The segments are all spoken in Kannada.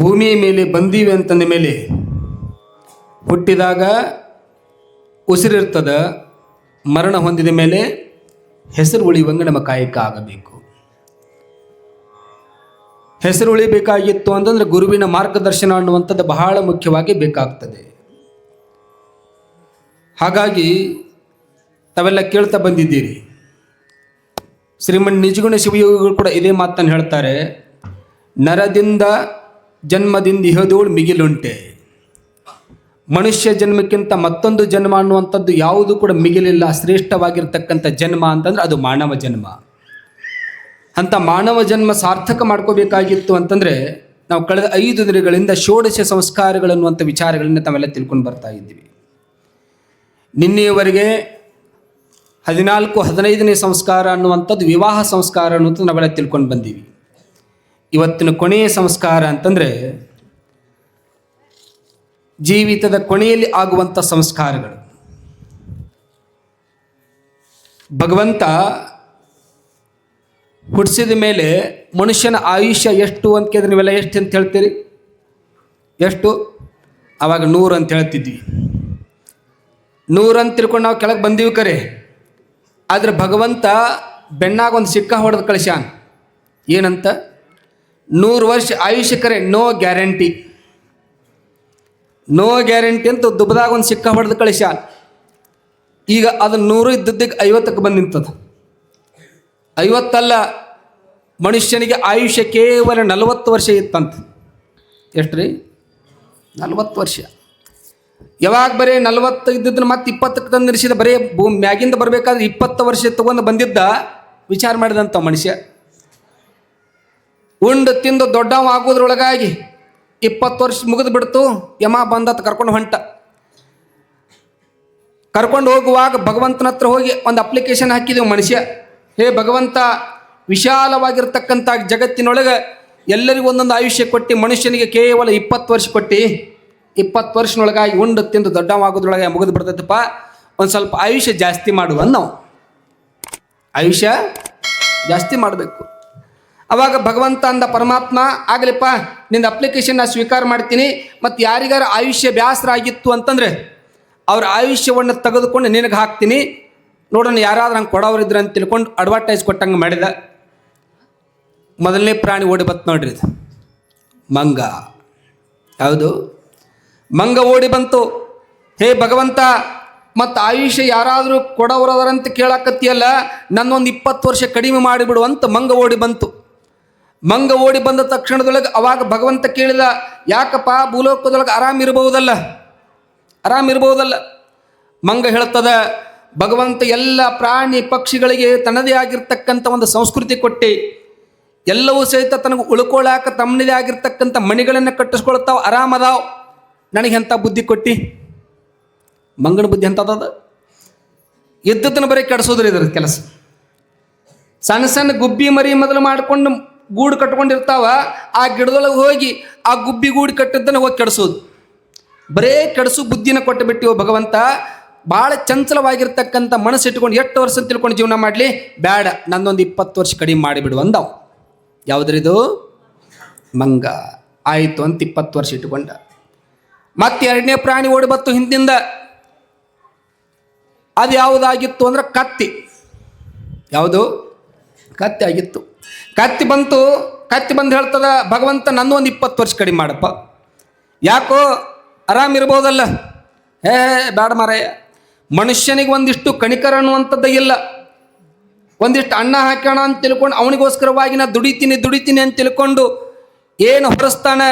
ಭೂಮಿಯ ಮೇಲೆ ಬಂದೀವಿ ಅಂತಂದ ಮೇಲೆ ಹುಟ್ಟಿದಾಗ ಉಸಿರಿರ್ತದ, ಮರಣ ಹೊಂದಿದ ಮೇಲೆ ಹೆಸರು ಉಳಿಯುವಂಗೆ ನಮ್ಮ ಕಾಯಕ ಆಗಬೇಕು. ಹೆಸರು ಉಳಿಬೇಕಾಗಿತ್ತು ಅಂತಂದ್ರೆ ಗುರುವಿನ ಮಾರ್ಗದರ್ಶನ ಅನ್ನುವಂಥದ್ದು ಬಹಳ ಮುಖ್ಯವಾಗಿ ಬೇಕಾಗ್ತದೆ. ಹಾಗಾಗಿ ತಾವೆಲ್ಲ ಕೇಳ್ತಾ ಬಂದಿದ್ದೀರಿ. ಶ್ರೀಮನ್ ನಿಜಗುಣ ಶಿವಯೋಗಿಗಳು ಕೂಡ ಇದೇ ಮಾತನ್ನು ಹೇಳ್ತಾರೆ, ನರದಿಂದ ಜನ್ಮದಿಂದ ಇಹದೋಳು ಮಿಗಿಲುಂಟೆ. ಮನುಷ್ಯ ಜನ್ಮಕ್ಕಿಂತ ಮತ್ತೊಂದು ಜನ್ಮ ಅನ್ನುವಂಥದ್ದು ಯಾವುದು ಕೂಡ ಮಿಗಿಲಿಲ್ಲ, ಶ್ರೇಷ್ಠವಾಗಿರ್ತಕ್ಕಂಥ ಜನ್ಮ ಅಂತಂದ್ರೆ ಅದು ಮಾನವ ಜನ್ಮ. ಅಂತ ಮಾನವ ಜನ್ಮ ಸಾರ್ಥಕ ಮಾಡ್ಕೋಬೇಕಾಗಿತ್ತು ಅಂತಂದರೆ ನಾವು ಕಳೆದ ಐದು ದಿನಗಳಿಂದ ಷೋಡಶ ಸಂಸ್ಕಾರಗಳನ್ನುವಂಥ ವಿಚಾರಗಳನ್ನ ತಾವೆಲ್ಲ ತಿಳ್ಕೊಂಡು ಬರ್ತಾ ಇದ್ದೀವಿ. ನಿನ್ನೆಯವರೆಗೆ ಹದಿನಾಲ್ಕು, ಹದಿನೈದನೇ ಸಂಸ್ಕಾರ ಅನ್ನುವಂಥದ್ದು ವಿವಾಹ ಸಂಸ್ಕಾರ ಅನ್ನುವಂಥದ್ದು ನಾವೆಲ್ಲ ತಿಳ್ಕೊಂಡು ಬಂದೀವಿ. ಇವತ್ತಿನ ಕೊನೆಯ ಸಂಸ್ಕಾರ ಅಂತಂದರೆ ಜೀವಿತದ ಕೊನೆಯಲ್ಲಿ ಆಗುವಂಥ ಸಂಸ್ಕಾರಗಳು. ಭಗವಂತ ಹುಟ್ಟಿಸಿದ ಮೇಲೆ ಮನುಷ್ಯನ ಆಯುಷ್ಯ ಎಷ್ಟು ಅಂತ ಕೇಳಿದ್ರೆ ನೀವೆಲ್ಲ ಎಷ್ಟು ಅಂತ ಹೇಳ್ತೀರಿ? ಎಷ್ಟು? ಆವಾಗ ನೂರು ಅಂತ ಹೇಳ್ತಿದ್ವಿ. ನೂರು ಅಂತ ತಿಳ್ಕೊಂಡು ನಾವು ಕೆಳಗೆ ಬಂದೀವಿ ಕರೆ. ಆದರೆ ಭಗವಂತ ಬೆಣ್ಣಾಗ ಒಂದು ಸಿಕ್ಕ ಹೊಡೆದು ಕಳಿಸ್ಯಾನ. ಏನಂತ? ನೂರು ವರ್ಷ ಆಯುಷ್ಯ ಕರೆ ನೋ ಗ್ಯಾರಂಟಿ. ನೋ ಗ್ಯಾರಂಟಿ ಅಂತ ದುಬ್ಬದಾಗ ಒಂದು ಸಿಕ್ಕ ಹೊಡೆದು ಕಳಿಸ ಈಗ ಅದು ನೂರು ಇದ್ದದ್ದಕ್ಕೆ ಐವತ್ತಕ್ಕೆ ಬಂದು ನಿಂತದ. ಐವತ್ತಲ್ಲ ಮನುಷ್ಯನಿಗೆ ಆಯುಷ್ಯ ಕೇವಲ ನಲವತ್ತು ವರ್ಷ ಇತ್ತಂತ. ಎಷ್ಟು ರೀ ನಲವತ್ತು ವರ್ಷ. ಯಾವಾಗ ಬರೀ ನಲವತ್ತು ಇದ್ದಿದ್ದನ್ನು ಮತ್ತೆ ಇಪ್ಪತ್ತಕ್ಕೆ ತಂದಿರಿಸಿದ ಬರೀ ಭೂಮಿ ಮ್ಯಾಗಿಂದ ಬರಬೇಕಾದ್ರೆ ಇಪ್ಪತ್ತು ವರ್ಷ ತಗೊಂಡು ಬಂದಿದ್ದ ವಿಚಾರ ಮಾಡಿದಂಥ ಮನುಷ್ಯ. ಉಂಡು ತಿಂದು ದೊಡ್ಡವ ಆಗೋದ್ರೊಳಗಾಗಿ ಇಪ್ಪತ್ತು ವರ್ಷ ಮುಗಿದು ಬಿಡ್ತು ಯಮ ಬಂದತ್ ಕರ್ಕೊಂಡು ಹೊಂಟ. ಕರ್ಕೊಂಡು ಹೋಗುವಾಗ ಭಗವಂತನ ಹತ್ರ ಹೋಗಿ ಒಂದು ಅಪ್ಲಿಕೇಶನ್ ಹಾಕಿದೆವು ಮನುಷ್ಯ. ಹೇ ಭಗವಂತ, ವಿಶಾಲವಾಗಿರ್ತಕ್ಕಂಥ ಜಗತ್ತಿನೊಳಗೆ ಎಲ್ಲರಿಗೂ ಒಂದೊಂದು ಆಯುಷ್ಯ ಕೊಟ್ಟು ಮನುಷ್ಯನಿಗೆ ಕೇವಲ ಇಪ್ಪತ್ತು ವರ್ಷ ಕೊಟ್ಟು, ಇಪ್ಪತ್ತು ವರ್ಷನೊಳಗಾಗಿ ಉಂಡು ತಿಂದು ದೊಡ್ಡವಾಗೋದ್ರೊಳಗೆ ಮುಗಿದು ಬಿಡ್ತೈತಪ್ಪ ಒಂದು ಸ್ವಲ್ಪ ಆಯುಷ್ಯ ಜಾಸ್ತಿ ಮಾಡುವ ನಾವು ಆಯುಷ್ಯ ಜಾಸ್ತಿ ಮಾಡಬೇಕು. ಅವಾಗ ಭಗವಂತ ಅಂದ ಪರಮಾತ್ಮ, ಆಗಲಿಪ್ಪ ನಿನ್ನ ಅಪ್ಲಿಕೇಶನ್ ನಾನು ಸ್ವೀಕಾರ ಮಾಡ್ತೀನಿ ಮತ್ತು ಯಾರಿಗಾರ ಆಯುಷ್ಯ ಬ್ಯಾಸರ ಆಗಿತ್ತು ಅಂತಂದರೆ, ಅವ್ರ ಆಯುಷ್ಯವನ್ನು ತೆಗೆದುಕೊಂಡು ನಿನಗೆ ಹಾಕ್ತೀನಿ. ನೋಡೋಣ ಯಾರಾದ್ರೂ ಹಂಗೆ ಕೊಡೋರಿದ್ರೆ ಅಂತ ತಿಳ್ಕೊಂಡು ಅಡ್ವರ್ಟೈಸ್ ಕೊಟ್ಟಂಗೆ ಮಾಡಿದ. ಮೊದಲನೇ ಪ್ರಾಣಿ ಓಡಿ ಬಂತು ನೋಡ್ರಿ ಇದು. ಮಂಗ. ಯಾವುದು ಮಂಗ ಓಡಿ ಬಂತು. ಹೇ ಭಗವಂತ ಮತ್ತು ಆಯುಷ್ಯ ಯಾರಾದರೂ ಕೊಡೋರದಾರಂತ ಕೇಳಾಕತ್ತಿಯಲ್ಲ, ನನ್ನೊಂದು ಇಪ್ಪತ್ತು ವರ್ಷ ಕಡಿಮೆ ಮಾಡಿಬಿಡು ಅಂತ ಮಂಗ ಓಡಿ ಬಂತು. ಮಂಗ ಓಡಿ ಬಂದ ತಕ್ಷಣದೊಳಗೆ ಅವಾಗ ಭಗವಂತ ಕೇಳಿದ, ಯಾಕಪ್ಪ ಭೂಲೋಕದೊಳಗೆ ಆರಾಮ್ ಇರಬಹುದಲ್ಲ ಆರಾಮ್ ಇರಬಹುದಲ್ಲ ಮಂಗ ಹೇಳ್ತದ, ಭಗವಂತ ಎಲ್ಲ ಪ್ರಾಣಿ ಪಕ್ಷಿಗಳಿಗೆ ತನ್ನದೇ ಆಗಿರ್ತಕ್ಕಂಥ ಒಂದು ಸಂಸ್ಕೃತಿ ಕೊಟ್ಟು, ಎಲ್ಲವೂ ಸಹಿತ ತನಗೆ ಉಳ್ಕೊಳ್ಳಾಕ ತಮ್ಮದೇ ಆಗಿರ್ತಕ್ಕಂಥ ಮಣಿಗಳನ್ನು ಕಟ್ಟಿಸ್ಕೊಳ್ತಾವ ಆರಾಮದಾವ್ ನನಗೆ ಎಂಥ ಬುದ್ಧಿ ಕೊಟ್ಟಿ? ಮಂಗನ ಬುದ್ಧಿ ಎಂಥದ್ದು ಎದ್ದತನ ಬರೀ ಕೆಡಿಸೋದ್ರಿ ಇದ್ರ ಕೆಲಸ. ಸಣ್ಣ ಸಣ್ಣ ಗುಬ್ಬಿ ಮರಿ ಮೊದಲು ಮಾಡಿಕೊಂಡು ಗೂಡು ಕಟ್ಕೊಂಡಿರ್ತಾವ, ಆ ಗಿಡದೊಳಗೆ ಹೋಗಿ ಆ ಗುಬ್ಬಿ ಗೂಡು ಕಟ್ಟಿದ್ದನ್ನು ಹೋಗಿ ಕೆಡಿಸೋದು. ಬರೇ ಕೆಡಿಸು ಬುದ್ಧಿನ ಕೊಟ್ಟು ಬಿಟ್ಟಿವ ಭಗವಂತ ಭಾಳ ಚಂಚಲವಾಗಿರ್ತಕ್ಕಂಥ ಮನಸ್ಸು ಇಟ್ಕೊಂಡು ಎಷ್ಟು ವರ್ಷ ತಿಳ್ಕೊಂಡು ಜೀವನ ಮಾಡಲಿ? ಬೇಡ ನನ್ನೊಂದು ಇಪ್ಪತ್ತು ವರ್ಷ ಕಡಿಮೆ ಮಾಡಿಬಿಡು ಅಂದವು. ಯಾವುದ್ರಿದು ಮಂಗ. ಆಯಿತು ಅಂತ ಇಪ್ಪತ್ತು ವರ್ಷ ಇಟ್ಕೊಂಡ. ಮತ್ತೆ ಎರಡನೇ ಪ್ರಾಣಿ ಓಡಿ ಬತ್ತು ಹಿಂದಿಂದ. ಅದು ಯಾವುದಾಗಿತ್ತು ಅಂದ್ರೆ ಕತ್ತಿ. ಯಾವುದು? ಕತ್ತಿ ಆಗಿತ್ತು. ಕತ್ತಿ ಬಂತು, ಕತ್ತಿ ಬಂದು ಹೇಳ್ತದ, ಭಗವಂತ ನಂದು ಒಂದು ಇಪ್ಪತ್ತು ವರ್ಷ ಕಡಿಮೆ ಮಾಡಪ್ಪ. ಯಾಕೋ ಆರಾಮ್ ಇರ್ಬೋದಲ್ಲ? ಏ ಬ್ಯಾಡ ಮಾರಾಯ ಮನುಷ್ಯನಿಗೆ ಒಂದಿಷ್ಟು ಕಣಿಕರ ಅನ್ನುವಂಥದ್ದು ಇಲ್ಲ. ಒಂದಿಷ್ಟು ಅಣ್ಣ ಹಾಕೋಣ ಅಂತ ತಿಳ್ಕೊಂಡು ಅವನಿಗೋಸ್ಕರವಾಗಿ ನಾ ದುಡಿತೀನಿ ದುಡಿತೀನಿ ಅಂತ ತಿಳ್ಕೊಂಡು ಏನು ಹೊರಸ್ತಾನೆ,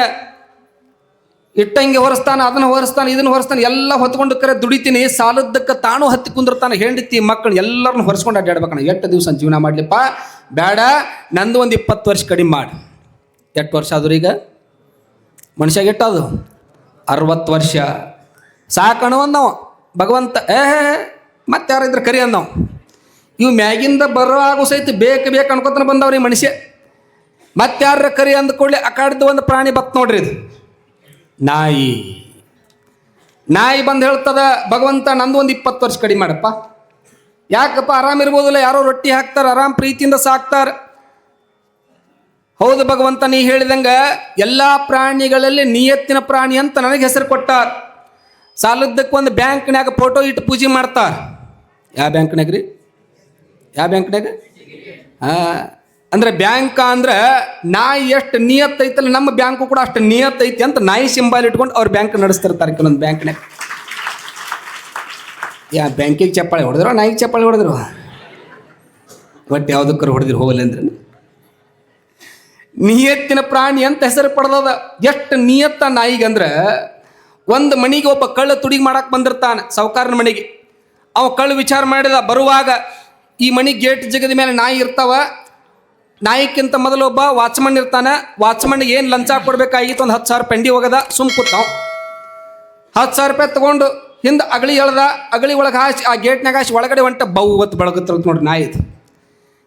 ಇಟ್ಟಂಗೆ ಹೊರಸ್ತಾನೆ, ಅದನ್ನು ಹೊರಸ್ತಾನೆ, ಇದನ್ನು ಹೊರಸ್ತಾನೆ, ಎಲ್ಲ ಹೊತ್ಕೊಂಡು ಕರೆ ದುಡಿತೀನಿ, ಸಾಲದ್ದಕ್ಕೆ ತಾನು ಹತ್ತಿ ಕುಂದಿರ್ತಾನೆ, ಹೆಂಡತಿ ಮಕ್ಕಳು ಎಲ್ಲರನ್ನು ಹೊರಸ್ಕೊಂಡು ಅಡ್ಡಾಡ್ಬೇಕಣ್ಣ ಎಷ್ಟು ದಿವಸ ಜೀವನ ಮಾಡಲಿಪ್ಪ? ಬೇಡ, ನಂದು ಒಂದು ಇಪ್ಪತ್ತು ವರ್ಷ ಕಡಿಮೆ ಮಾಡಿ. ಎಷ್ಟು ವರ್ಷ ಆದ್ರೂ ಈಗ? ಮನುಷ್ಯಾಗ ಎಟ್ಟದು ಅರವತ್ತು ವರ್ಷ. ಸಾಕಣ ಅನ್ನೋ ಭಗವಂತ. ಏ ಮತ್ತೆ ಯಾರಿದ್ರೆ ಕರಿ ಅನ್ನೋ ಇವು ಮ್ಯಾಗಿಂದ ಬರೋ ಆಗು ಸಹಿತ ಬೇಕು ಬೇಕು ಅನ್ಕೋತಾನೆ ಬಂದವ್ರಿ ಮನುಷ್ಯ. ಮತ್ತೆ ಯಾರ ಕರಿ ಅಂದ್ಕೊಳ್ಳಿ ಆ ಕಾಡ್ದು ಒಂದು ಪ್ರಾಣಿ ಬತ್ ನೋಡ್ರಿ ಇದು. ನಾಯಿ. ನಾಯಿ ಬಂದು ಹೇಳ್ತದ, ಭಗವಂತ, ನಂದು ಒಂದು ಇಪ್ಪತ್ತು ವರ್ಷ ಕಡಿಮೆ ಮಾಡಪ್ಪ. ಯಾಕಪ್ಪ ಆರಾಮ್ ಇರ್ಬೋದಿಲ್ಲ? ಯಾರೋ ರೊಟ್ಟಿ ಹಾಕ್ತಾರೆ, ಆರಾಮ್ ಪ್ರೀತಿಯಿಂದ ಸಾಕ್ತಾರೆ. ಹೌದು ಭಗವಂತ, ನೀ ಹೇಳಿದಂಗ ಎಲ್ಲ ಪ್ರಾಣಿಗಳಲ್ಲಿ ನಿಯತ್ತಿನ ಪ್ರಾಣಿ ಅಂತ ನನಗೆ ಹೆಸರು ಕೊಟ್ಟಾರ. ಸಾಲದ್ದಕ್ಕೆ ಒಂದು ಬ್ಯಾಂಕ್ನ್ಯಾಗ ಫೋಟೋ ಇಟ್ಟು ಪೂಜೆ ಮಾಡ್ತಾರ. ಯಾವ ಬ್ಯಾಂಕ್ನಾಗ ರೀ? ಯಾವ ಬ್ಯಾಂಕ್ನಾಗ ಅಂದ್ರೆ ಬ್ಯಾಂಕ್ ಅಂದ್ರೆ ನಾಯಿ ಎಷ್ಟು ನಿಯತ್ತೈತಲ್ಲ, ನಮ್ಮ ಬ್ಯಾಂಕು ಕೂಡ ಅಷ್ಟು ನಿಯತ್ತೈತಿ ಅಂತ ನಾಯಿ ಸಿಂಬಲ್ ಇಟ್ಕೊಂಡು ಅವ್ರ ಬ್ಯಾಂಕ್ ನಡೆಸ್ತಿರ್ತಾರೆ ಕೆಲವೊಂದು ಬ್ಯಾಂಕ್ನಾಗ ಯಾ, ಬ್ಯಾಂಕಿಗೆ ಚಪ್ಪಾಳೆ ಹೊಡೆದ್ರು, ನಾಯಿಗೆ ಚಪ್ಪಾಳೆ ಹೊಡೆದ್ರು? ಒಟ್ಟು ಯಾವುದಕ್ಕರು ಹೊಡೆದಿರು, ಹೋಗಲಿ ಅಂದ್ರೆ ನಿಯತ್ತಿನ ಪ್ರಾಣಿ ಅಂತ ಹೆಸರು ಪಡೆದದ. ಎಷ್ಟು ನಿಯತ್ತ ನಾಯಿಗೆ ಅಂದ್ರೆ, ಒಂದು ಮನೆಗೆ ಒಬ್ಬ ಕಳ್ಳ ತುಡಿಗೆ ಮಾಡಕ್ಕೆ ಬಂದಿರ್ತಾನೆ, ಸಾವುಕಾರನ ಮನೆಗೆ. ಅವ ಕಳ್ಳ ವಿಚಾರ ಮಾಡಿದ, ಬರುವಾಗ ಈ ಮನೆ ಗೇಟ್ ಜಗದ ಮೇಲೆ ನಾಯಿ ಇರ್ತಾವ. ನಾಯಿಕ್ಕಿಂತ ಮೊದಲು ಒಬ್ಬ ವಾಚ್ಮನ್ ಇರ್ತಾನೆ. ವಾಚ್ಮನ್ಗೆ ಏನು ಲಂಚ ಕೊಡ್ಬೇಕಾಗಿತ್ತು? ಒಂದು ಹತ್ತು ಸಾವಿರ ಪೆಂಡಿ ಹೋಗದ, ಸುಮ್ ಕೂತಾವ. ಹತ್ತು ಸಾವಿರ ರೂಪಾಯಿ ತಗೊಂಡು ಹಿಂದೆ ಅಗಳಿ ಎಳ್ದ, ಅಗಳಿ ಒಳಗೆ ಹಾಸಿ, ಆ ಗೇಟ್ನಾಗ ಹಾಸಿ ಒಳಗಡೆ ಹೊಂಟ ಬೌ ಹೊತ್ತು ಬೆಳಗುತ್ತಿರುತ್ತೆ ನೋಡ್ರಿ ನಾಯಿ ಇದು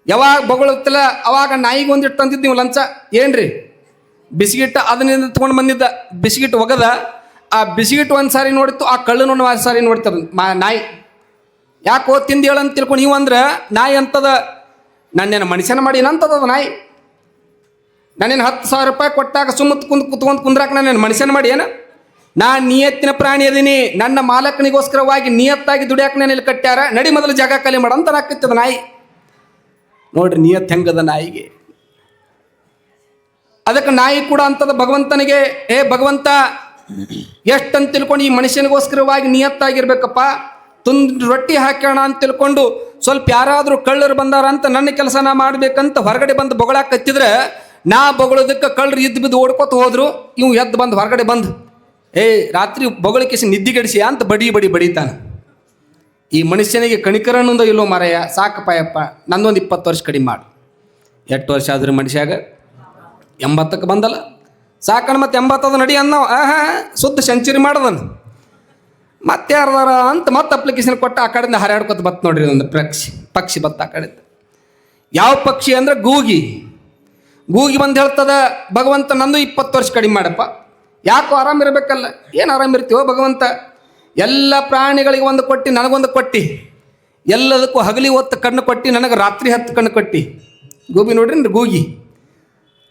ಯಾವಾಗ ಬೊಗಳುತ್ತಲ್ಲ, ಅವಾಗ ನಾಯಿಗೆ ಒಂದಿಟ್ಟು ತಂದಿದ್ದು ನೀವು ಲಂಚ. ಏನ್ರಿ? ಬಿಸ್ಕಿಟ್ ಅದನ್ನಿಂದ ತೊಗೊಂಡು ಬಂದಿದ್ದ. ಬಿಸ್ಕಿಟ್ ಒಗದ, ಆ ಬಿಸ್ಕಿಟ್ ಒಂದು ಸಾರಿ ನೋಡಿತ್ತು, ಆ ಕಳ್ಳು ನೋಡಿ ಒಂದು ಸಾರಿ ನೋಡ್ತದ ಮಾ ನಾಯಿ. ಯಾಕೋ ತಿಂದು ಹೇಳಂತ ತಿಳ್ಕೊಂಡು ನೀವು ಅಂದ್ರೆ, ನಾಯಿ ಅಂತದ, ನನ್ನೇನು ಮನುಷ್ಯನ ಮಾಡಿ ಏನಂತದ ನಾಯಿ? ನಾನೇನು ಹತ್ತು ಸಾವಿರ ರೂಪಾಯಿ ಕೊಟ್ಟಾಗ ಸುಮ್ಮತ್ ಕುಂದ್ ಕುತ್ಕೊಂಡು ಕುಂದ್ರಾಕ ನಾನೇನು ಮನುಷ್ಯನ ಮಾಡಿ ಏನು? ನಾ ನಿಯತ್ತಿನ ಪ್ರಾಣಿ ಅದೀನಿ. ನನ್ನ ಮಾಲಕನಿಗೋಸ್ಕರವಾಗಿ ನಿಯತ್ತಾಗಿ ದುಡಿಯಾಕ ನಾನು ಇಲ್ಲಿ ಕಟ್ಟ್ಯಾರ. ನಡಿ ಮೊದಲು ಜಾಗ ಖಾಲಿ ಮಾಡು ಅಂತ ನಾಯಿ. ನೋಡ್ರಿ ನಿಯತ್ ಹೆಂಗದ ನಾಯಿಗೆ. ಅದಕ್ಕೆ ನಾಯಿ ಕೂಡ ಅಂತದ ಭಗವಂತನಿಗೆ, ಏ ಭಗವಂತ, ಎಷ್ಟಂತ ತಿಳ್ಕೊಂಡು ಈ ಮನುಷ್ಯನಿಗೋಸ್ಕರವಾಗಿ ನಿಯತ್ತಾಗಿರ್ಬೇಕಪ್ಪ. ತುಂದು ರೊಟ್ಟಿ ಹಾಕೋಣ ಅಂತ ತಿಳ್ಕೊಂಡು ಸ್ವಲ್ಪ ಯಾರಾದರೂ ಕಳ್ಳರು ಬಂದಾರ ಅಂತ ನನ್ನ ಕೆಲಸನ ಮಾಡ್ಬೇಕಂತ ಹೊರಗಡೆ ಬಂದು ಬೊಗಳಾಕತ್ತಿದ್ರೆ, ನಾ ಬೊಗಳೋದಕ್ಕೆ ಕಳ್ಳರು ಇದ್ದು ಬಿದ್ದು ಓಡ್ಕೊತ ಹೋದ್ರು. ಇವು ಎದ್ದು ಬಂದು ಹೊರಗಡೆ ಬಂದು ಏ, ರಾತ್ರಿ ಬೊಗಳಿಕೆಸಿ ನಿದ್ದಿಗೆಡಿಸಿ ಅಂತ ಬಡಿ ಬಡಿ ಬಡಿತಾನೆ. ಈ ಮನುಷ್ಯನಿಗೆ ಕಣಿಕರ ಅನ್ನೋದು ಇಲ್ಲೋ ಮಾರಾಯ ಸಾಕಪ್ಪ ನಂದೊಂದು ಇಪ್ಪತ್ತು ವರ್ಷ ಕಡಿಮೆ ಮಾಡು. ಎಷ್ಟು ವರ್ಷ ಆದ್ರೆ ಮನುಷ್ಯಾಗ? ಎಂಬತ್ತಕ್ಕೆ ಬಂದಲ್ಲ? ಸಾಕಣ ಮತ್ತೆ ಎಂಬತ್ತದ ನಡಿ ಅನ್ನೋ ಆಹಾ ಸುದ್ದ ಸೆಂಚುರಿ ಮಾಡದನು. ಮತ್ತೆ ಯಾರ್ದಾರ ಅಂತ ಮತ್ತೆ ಅಪ್ಲಿಕೇಶನ್ ಕೊಟ್ಟು ಆ ಕಡೆಯಿಂದ ಹರಾಡ್ಕೊತ ಬತ್ ನೋಡ್ರಿ ಒಂದು ಪಕ್ಷಿ ಪಕ್ಷಿ ಬತ್ತ ಆ ಕಡೆ ಯಾವ ಪಕ್ಷಿ ಅಂದ್ರೆ ಗೂಗಿ. ಗೂಗಿ ಬಂದು ಹೇಳ್ತದ, ಭಗವಂತ ನಂದು ಇಪ್ಪತ್ತು ವರ್ಷ ಕಡಿಮೆ ಮಾಡಪ್ಪ. ಯಾಕೋ ಏನು ಆರಾಮ್ ಇರ್ತೀವೋ ಭಗವಂತ? ಎಲ್ಲ ಪ್ರಾಣಿಗಳಿಗೆ ಒಂದು ಕೊಟ್ಟು, ನನಗೊಂದು ಕೊಟ್ಟಿ. ಎಲ್ಲದಕ್ಕೂ ಹಗಲಿ ಹೊತ್ತು ಕಣ್ಣು ಕೊಟ್ಟು, ನನಗೆ ರಾತ್ರಿ ಹತ್ತು ಕಣ್ಣು ಕೊಟ್ಟಿ. ಗೂಬಿ ನೋಡ್ರಿ ಗೂಗಿ.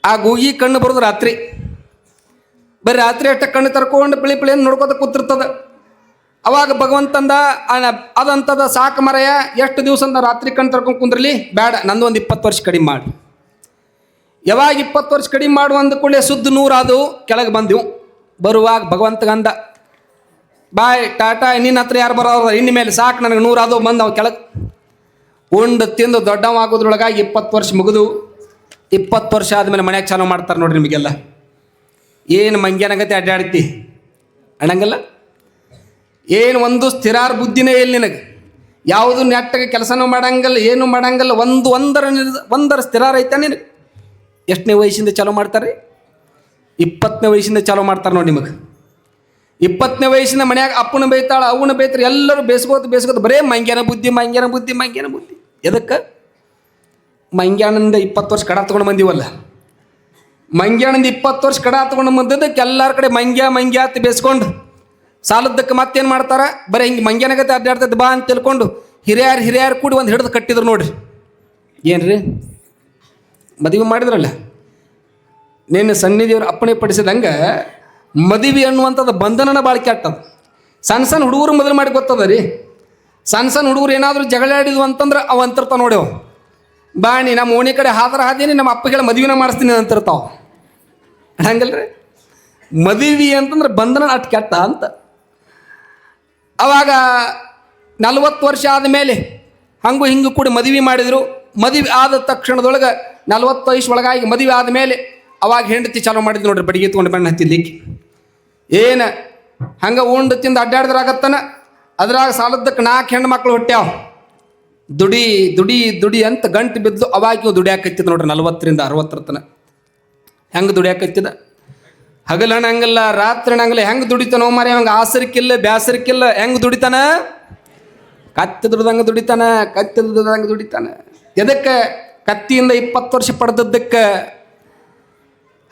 ಆ ಗೂಗಿ ಕಣ್ಣು ಬರೋದು ರಾತ್ರಿ. ಬರೀ ರಾತ್ರಿ ಅಷ್ಟೇ ಕಣ್ಣು ತರ್ಕೊಂಡು ಪಿಳಿ ಪಿಳಿಯನ್ನು ನೋಡ್ಕೋತ ಕೂತಿರ್ತದ. ಅವಾಗ ಭಗವಂತಂದ ಅದಂತದ ಸಾಕು ಮರಯ, ಎಷ್ಟು ದಿವಸ ರಾತ್ರಿ ಕಣ್ಣು ತರ್ಕೊಂಡು ಕುಂದ್ರಲಿ? ಬೇಡ, ನಂದು ಒಂದು ಇಪ್ಪತ್ತು ವರ್ಷ ಕಡಿಮೆ ಮಾಡಿ. ಯಾವಾಗ ಇಪ್ಪತ್ತು ವರ್ಷ ಕಡಿಮೆ ಮಾಡು ಅಂದ ಕೂಡಲೇ ಸುದ್ದು ನೂರಾದವು ಕೆಳಗೆ ಬಂದೆವು. ಬರುವಾಗ ಭಗವಂತಗಂದ ಬಾಯ್, ಟಾಟಾ, ನಿನ್ನ ಹತ್ರ ಯಾರು ಬರೋರು? ಇನ್ನ ಮೇಲೆ ಸಾಕು, ನನಗೆ ನೂರಾದವು ಬಂದು ಅವು ಕೆಳಗೆ. ಉಂಡು ತಿಂದು ದೊಡ್ಡವಾಗೋದ್ರೊಳಗಾಗಿ ಇಪ್ಪತ್ತು ವರ್ಷ ಮುಗಿದು. ಇಪ್ಪತ್ತು ವರ್ಷ ಆದಮೇಲೆ ಮನೆಯಾಗ ಚಾಲೂ ಮಾಡ್ತಾರೆ ನೋಡ್ರಿ ನಿಮಗೆಲ್ಲ. ಏನು ಮಂಗ್ಯನಗತೆ ಅಡ್ಡಾಡ್ತಿ ಅಣ್ಣಂಗಲ್ಲ? ಏನು ಒಂದು ಸ್ಥಿರಾರ ಬುದ್ಧಿನೇ ಇಲ್ಲ ನಿನಗೆ. ಯಾವುದು ನೆಟ್ಟಗೆ ಕೆಲಸನೂ ಮಾಡಂಗಲ್ಲ, ಏನು ಮಾಡಂಗಲ್ಲ, ಒಂದು ಒಂದರ ಒಂದರ ಸ್ಥಿರಾರ ಐತೆ ನಿನಗೆ. ಎಷ್ಟನೇ ವಯಸ್ಸಿಂದ ಚಾಲೂ ಮಾಡ್ತಾರೆ? ಇಪ್ಪತ್ತನೇ ವಯಸ್ಸಿಂದ ಚಾಲೂ ಮಾಡ್ತಾರೆ ನೋಡಿ ನಿಮಗೆ. ಇಪ್ಪತ್ತನೇ ವಯಸ್ಸಿನ ಮನ್ಯಾಗ ಅಪ್ಪನ ಬೈತಾಳ ಅವನ ಬೈತಾರೆ, ಎಲ್ಲರೂ ಬೇಸ್ಕೋತ ಬೇಸ್ಕೋತ ಬರೇ ಮಂಗ್ಯಾನ ಬುದ್ಧಿ ಮಂಗ್ಯಾನ ಬುದ್ಧಿ ಮಂಗ್ಯಾನ ಬುದ್ಧಿ. ಎದಕ್ಕೆ? ಮಂಗ್ಯಾನಂದ ಇಪ್ಪತ್ತು ವರ್ಷ ಕಡ ತೊಗೊಂಡು ಬಂದಿವಲ್ಲ. ಮಂಗ್ಯಾನಂದ ಇಪ್ಪತ್ತು ವರ್ಷ ಕಡ ತೊಗೊಂಡು ಬಂದದಕ್ಕೆ ಎಲ್ಲರ ಕಡೆ ಮಂಗ್ಯ ಮಂಗ್ಯ ಅಂತ ಬೇಸ್ಕೊಂಡು ಸಾಲದ್ದಕ್ಕೆ ಮತ್ತೇನು ಮಾಡ್ತಾರೆ? ಬರೀ ಹಿಂಗೆ ಮಂಗ್ಯಾನಗತ್ತೆ ಅಡ್ಡಾಡ್ತದೆ ಬಾ ಅಂತ ತಿಳ್ಕೊಂಡು ಹಿರಿಯರು ಹಿರಿಯರು ಕೂಡಿ ಒಂದು ಹಿಡಿದು ಕಟ್ಟಿದ್ರು ನೋಡ್ರಿ. ಏನ್ರಿ? ಮದುವೆ ಮಾಡಿದ್ರಲ್ಲ? ನಿನ್ನ ಸನ್ನಿಧಿಯವ್ರು ಅಪ್ಪಣೆ ಪಡಿಸಿದಂಗೆ ಮದುವೆ ಅನ್ನುವಂಥದ್ದು ಬಂಧನನ ಭಾಳ ಆಗ್ತದೆ. ಸಣ್ಣ ಸಣ್ಣ ಹುಡುಗರು ಮೊದಲು ಮಾಡಿ ಗೊತ್ತದ ರೀ ಸಣ್ಣ ಸಣ್ಣ ಹುಡುಗರು ಏನಾದರೂ ಜಗಳಾಡಿದ್ವು ಅಂತಂದ್ರೆ ಅವು ನೋಡಿ ನೋಡ್ಯವು ಬಾಣಿ ನಮ್ಮ ಓಣಿ ಕಡೆ ಹಾದರ ಹಾದೀನಿ, ನಮ್ಮ ಅಪ್ಪಗಳ ಮದುವೆನ ಮಾಡಿಸ್ತೀನಿ ಅಂತಿರ್ತಾವ. ಹಂಗಲ್ರಿ? ಮದುವೆ ಅಂತಂದ್ರೆ ಬಂಧನ ಅಟ್ ಕೆಟ್ಟ ಅಂತ. ಅವಾಗ ನಲ್ವತ್ತು ವರ್ಷ ಆದಮೇಲೆ ಹಂಗು ಹಿಂಗು ಕೂಡ ಮದುವೆ ಮಾಡಿದರು. ಮದುವೆ ಆದ ತಕ್ಷಣದೊಳಗೆ ನಲ್ವತ್ತು ವಯಸ್ಸು ಒಳಗಾಗಿ ಮದುವೆ ಆದಮೇಲೆ ಅವಾಗ ಹೆಂಡತಿ ಚಾಲೂ ಮಾಡಿದ್ ನೋಡ್ರಿ, ಬಡಿಗೆ ತೊಗೊಂಡು ಬಣ್ಣ ಹತ್ತಿಲಿಕ್ಕೆ ಏನು, ಹಂಗೆ ಉಂಡು ತಿಂದು ಅಡ್ಡಾಡಿದ್ರಾಗತ್ತನ? ಅದ್ರಾಗ ಸಾಲದಕ್ಕೆ ನಾಲ್ಕು ಹೆಣ್ಣು ಮಕ್ಳು ಹೊಟ್ಟ್ಯಾವ ದುಡಿ ದುಡಿ ದುಡಿ ಅಂತ ಗಂಟು ಬಿದ್ದು ಅವಾಗ ಇವು ದುಡಿಯಾಕತ್ತಿದ ನೋಡ್ರಿ, ನಲ್ವತ್ತರಿಂದ ಅರವತ್ತರ ತನ ಹೆಂಗೆ ದುಡಿಯಾಕತ್ತಿದ ಹಗಲಣ ಹಂಗಲ್ಲ, ರಾತ್ರಿ ಹಂಗಲ್ಲ, ಹೆಂಗೆ ದುಡಿತಾನೋ ಮಾರಿ ಹಂಗೆ ಆಸರಿಕಿಲ್ಲ, ಬ್ಯಾಸರಿಕಿಲ್ಲ, ಹೆಂಗೆ ದುಡಿತಾನ? ಕತ್ತಿ ದುಡ್ದಂಗೆ ದುಡಿತಾನ, ಕತ್ತಿ ದುಡ್ದಂಗೆ ದುಡಿತಾನ. ಎದಕ್ಕೆ ಕತ್ತಿಯಿಂದ ಇಪ್ಪತ್ತು ವರ್ಷ ಪಡೆದದ್ದಕ್ಕೆ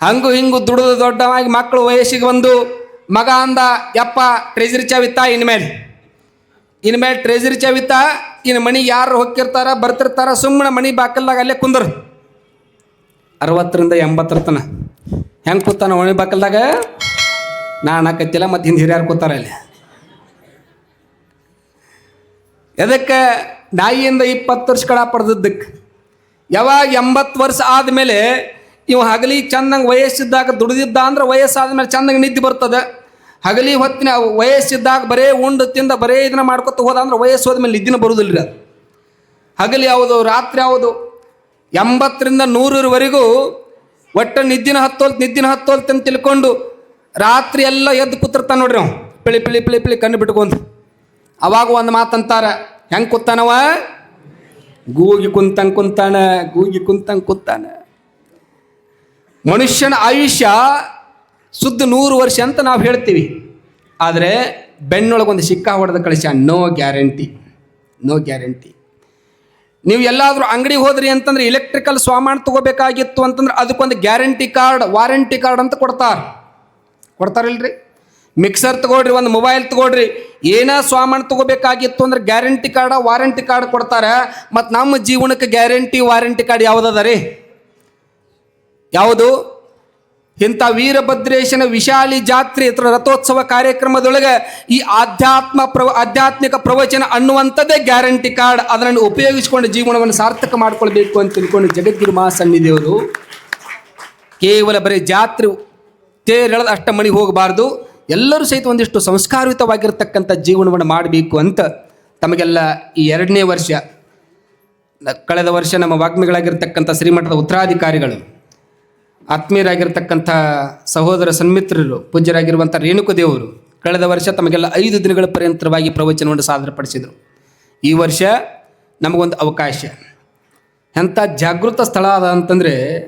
ಹಂಗು ಹಿಂಗು ದುಡಿದು ದೊಡ್ಡವಾಗಿ ಮಕ್ಕಳು ವಯಸ್ಸಿಗೆ ಬಂದು ಮಗ ಅಂದ, ಯಪ್ಪ ಟ್ರೆಜರಿ ಚಾವಿತ್ತ, ಇನ್ಮೇಲೆ. ಇನ್ಮೇಲೆ ಟ್ರೆಜರಿ ಚಾವಿತ್ತ ಇನ್ನು ಮನೆಗೆ ಯಾರು ಹೋಗಿರ್ತಾರ ಬರ್ತಿರ್ತಾರ, ಸುಮ್ಮನೆ ಮನೆ ಬಾಕಲ್ದಾಗ ಅಲ್ಲೇ ಕುಂದ್ರು. ಅರವತ್ತರಿಂದ ಎಂಬತ್ತರ ತನ. ಹೆಂಗೆ ಕೂತಾನ ಒಣಿ ಬಾಕಲ್ದಾಗ? ನಾನು ಹಾಕತ್ತಿಲ್ಲ, ಮತ್ತು ಹಿಂದೆ ಹಿರಿಯರು ಕೂತಾರ ಅಲ್ಲಿ ಎದಕ್ಕೆ? ನಾಯಿಯಿಂದ ಇಪ್ಪತ್ತು ವರ್ಷ ಕಡ ಪಡೆದದ್ದಕ್ಕೆ ಯಾವಾಗ ಎಂಬತ್ತು ವರ್ಷ ಆದಮೇಲೆ ಇವು ಹಗಲಿ ಚಂದಂಗೆ ವಯಸ್ಸಿದ್ದಾಗ ದುಡಿದಿದ್ದ ಅಂದ್ರೆ ವಯಸ್ಸಾದ್ಮೇಲೆ ಚಂದಂಗೆ ನಿದ್ದೆ ಬರ್ತದೆ. ಹಗಲಿ ಹೊತ್ತಿನ ವಯಸ್ಸಿದ್ದಾಗ ಬರೇ ಉಂಡು ತಿಂದ ಬರೇ ಇದನ್ನ ಮಾಡ್ಕೊತ ಹೋದ ಅಂದ್ರೆ ವಯಸ್ಸು ಹೋದ್ಮೇಲೆ ನಿದ್ದಿನ ಬರುವುದಿಲ್ಲ ಅದು. ಹಗಲಿ ಯಾವುದು ರಾತ್ರಿ ಯಾವುದು ಎಂಬತ್ತರಿಂದ ನೂರರವರೆಗೂ ಒಟ್ಟು ನಿದ್ದಿನ ಹತ್ತೋಲ್ ನಿದ್ದಿನ ಹತ್ತೋಲ್ ಅಂತ ತಿಳ್ಕೊಂಡು ರಾತ್ರಿ ಎಲ್ಲ ಎದ್ದು ಕೂತಿರ್ತಾನೆ ನೋಡ್ರಿ ಅವ್. ಪಿಳಿ ಪಿಳಿ ಪಿಳಿ ಪಿಳಿ ಕಣ್ಣು ಬಿಟ್ಕೊಂಡು. ಅವಾಗ ಒಂದು ಮಾತಂತಾರ, ಹೆಂಗೆ ಕೂತಾನವ? ಗೂಗಿ ಕುಂತಂಗೆ ಕುಂತಾನ, ಗೂಗಿ ಕುಂತಂಗೆ ಕುಂತಾನ. ಮನುಷ್ಯನ ಆಯುಷ್ಯ ಸುದ್ದ ನೂರು ವರ್ಷ ಅಂತ ನಾವು ಹೇಳ್ತೀವಿ. ಆದರೆ ಬೆನ್ನೊಳಗೊಂದು ಸಿಕ್ಕ ಹೊಡೆದ ಕಳಿಸ ನೋ ಗ್ಯಾರಂಟಿ ನೋ ಗ್ಯಾರಂಟಿ ನೀವು ಎಲ್ಲಾದರೂ ಅಂಗಡಿಗೆ ಹೋದ್ರಿ ಅಂತಂದ್ರೆ ಇಲೆಕ್ಟ್ರಿಕಲ್ ಸಾಮಾನು ತಗೋಬೇಕಾಗಿತ್ತು ಅಂತಂದ್ರೆ ಅದಕ್ಕೊಂದು ಗ್ಯಾರಂಟಿ ಕಾರ್ಡ್ ವಾರಂಟಿ ಕಾರ್ಡ್ ಅಂತ ಕೊಡ್ತಾರೆ. ಕೊಡ್ತಾರಿಲ್ರಿ? ಮಿಕ್ಸರ್ ತಗೊಳ್ರಿ, ಒಂದು ಮೊಬೈಲ್ ತಗೊಳ್ರಿ, ಏನೋ ಸಾಮಾನು ತಗೋಬೇಕಾಗಿತ್ತು ಅಂದ್ರೆ ಗ್ಯಾರಂಟಿ ಕಾರ್ಡ ವಾರಂಟಿ ಕಾರ್ಡ್ ಕೊಡ್ತಾರೆ. ಮತ್ತು ನಮ್ಮ ಜೀವನಕ್ಕೆ ಗ್ಯಾರಂಟಿ ವಾರಂಟಿ ಕಾರ್ಡ್ ಯಾವುದದ ರೀ? ಯಾವುದು? ಇಂಥ ವೀರಭದ್ರೇಶನ ವಿಶಾಲಿ ಜಾತ್ರೆ ಅಥವಾ ರಥೋತ್ಸವ ಕಾರ್ಯಕ್ರಮದೊಳಗೆ ಈ ಆಧ್ಯಾತ್ಮ ಪ್ರವ, ಆಧ್ಯಾತ್ಮಿಕ ಪ್ರವಚನ ಅನ್ನುವಂಥದ್ದೇ ಗ್ಯಾರಂಟಿ ಕಾರ್ಡ್. ಅದನ್ನು ಉಪಯೋಗಿಸಿಕೊಂಡು ಜೀವನವನ್ನು ಸಾರ್ಥಕ ಮಾಡಿಕೊಳ್ಬೇಕು ಅಂತ ತಿಳ್ಕೊಂಡು ಜಗದ್ಗುರು ಮಹಾಸನ್ನಿಧಿಯವರು ಕೇವಲ ಬರೀ ಜಾತ್ರೆ ತೇರೆಳೆದ ಅಷ್ಟ ಹೋಗಬಾರ್ದು. ಎಲ್ಲರೂ ಸಹಿತ ಒಂದಿಷ್ಟು ಸಂಸ್ಕಾರಯುತವಾಗಿರ್ತಕ್ಕಂಥ ಜೀವನವನ್ನು ಮಾಡಬೇಕು ಅಂತ ತಮಗೆಲ್ಲ ಈ ಎರಡನೇ ವರ್ಷ ಕಳೆದ ವರ್ಷ ನಮ್ಮ ವಾಗ್ಮಿಗಳಾಗಿರ್ತಕ್ಕಂಥ ಶ್ರೀಮಠದ ಉತ್ತರಾಧಿಕಾರಿಗಳು ಆತ್ಮೀಯರಾಗಿರ್ತಕ್ಕಂಥ ಸಹೋದರ ಸನ್ಮಿತ್ರರು, ಪೂಜ್ಯರಾಗಿರುವಂಥ ರೇಣುಕದೇವರು ಕಳೆದ ವರ್ಷ ತಮಗೆಲ್ಲ ಐದು ದಿನಗಳ ಪರ್ಯಂತರವಾಗಿ ಪ್ರವಚನವನ್ನು ಸಾದರಪಡಿಸಿದರು. ಈ ವರ್ಷ ನಮಗೊಂದು ಅವಕಾಶ. ಎಂಥ ಜಾಗೃತ ಸ್ಥಳ ಅದ ಅಂತಂದರೆ,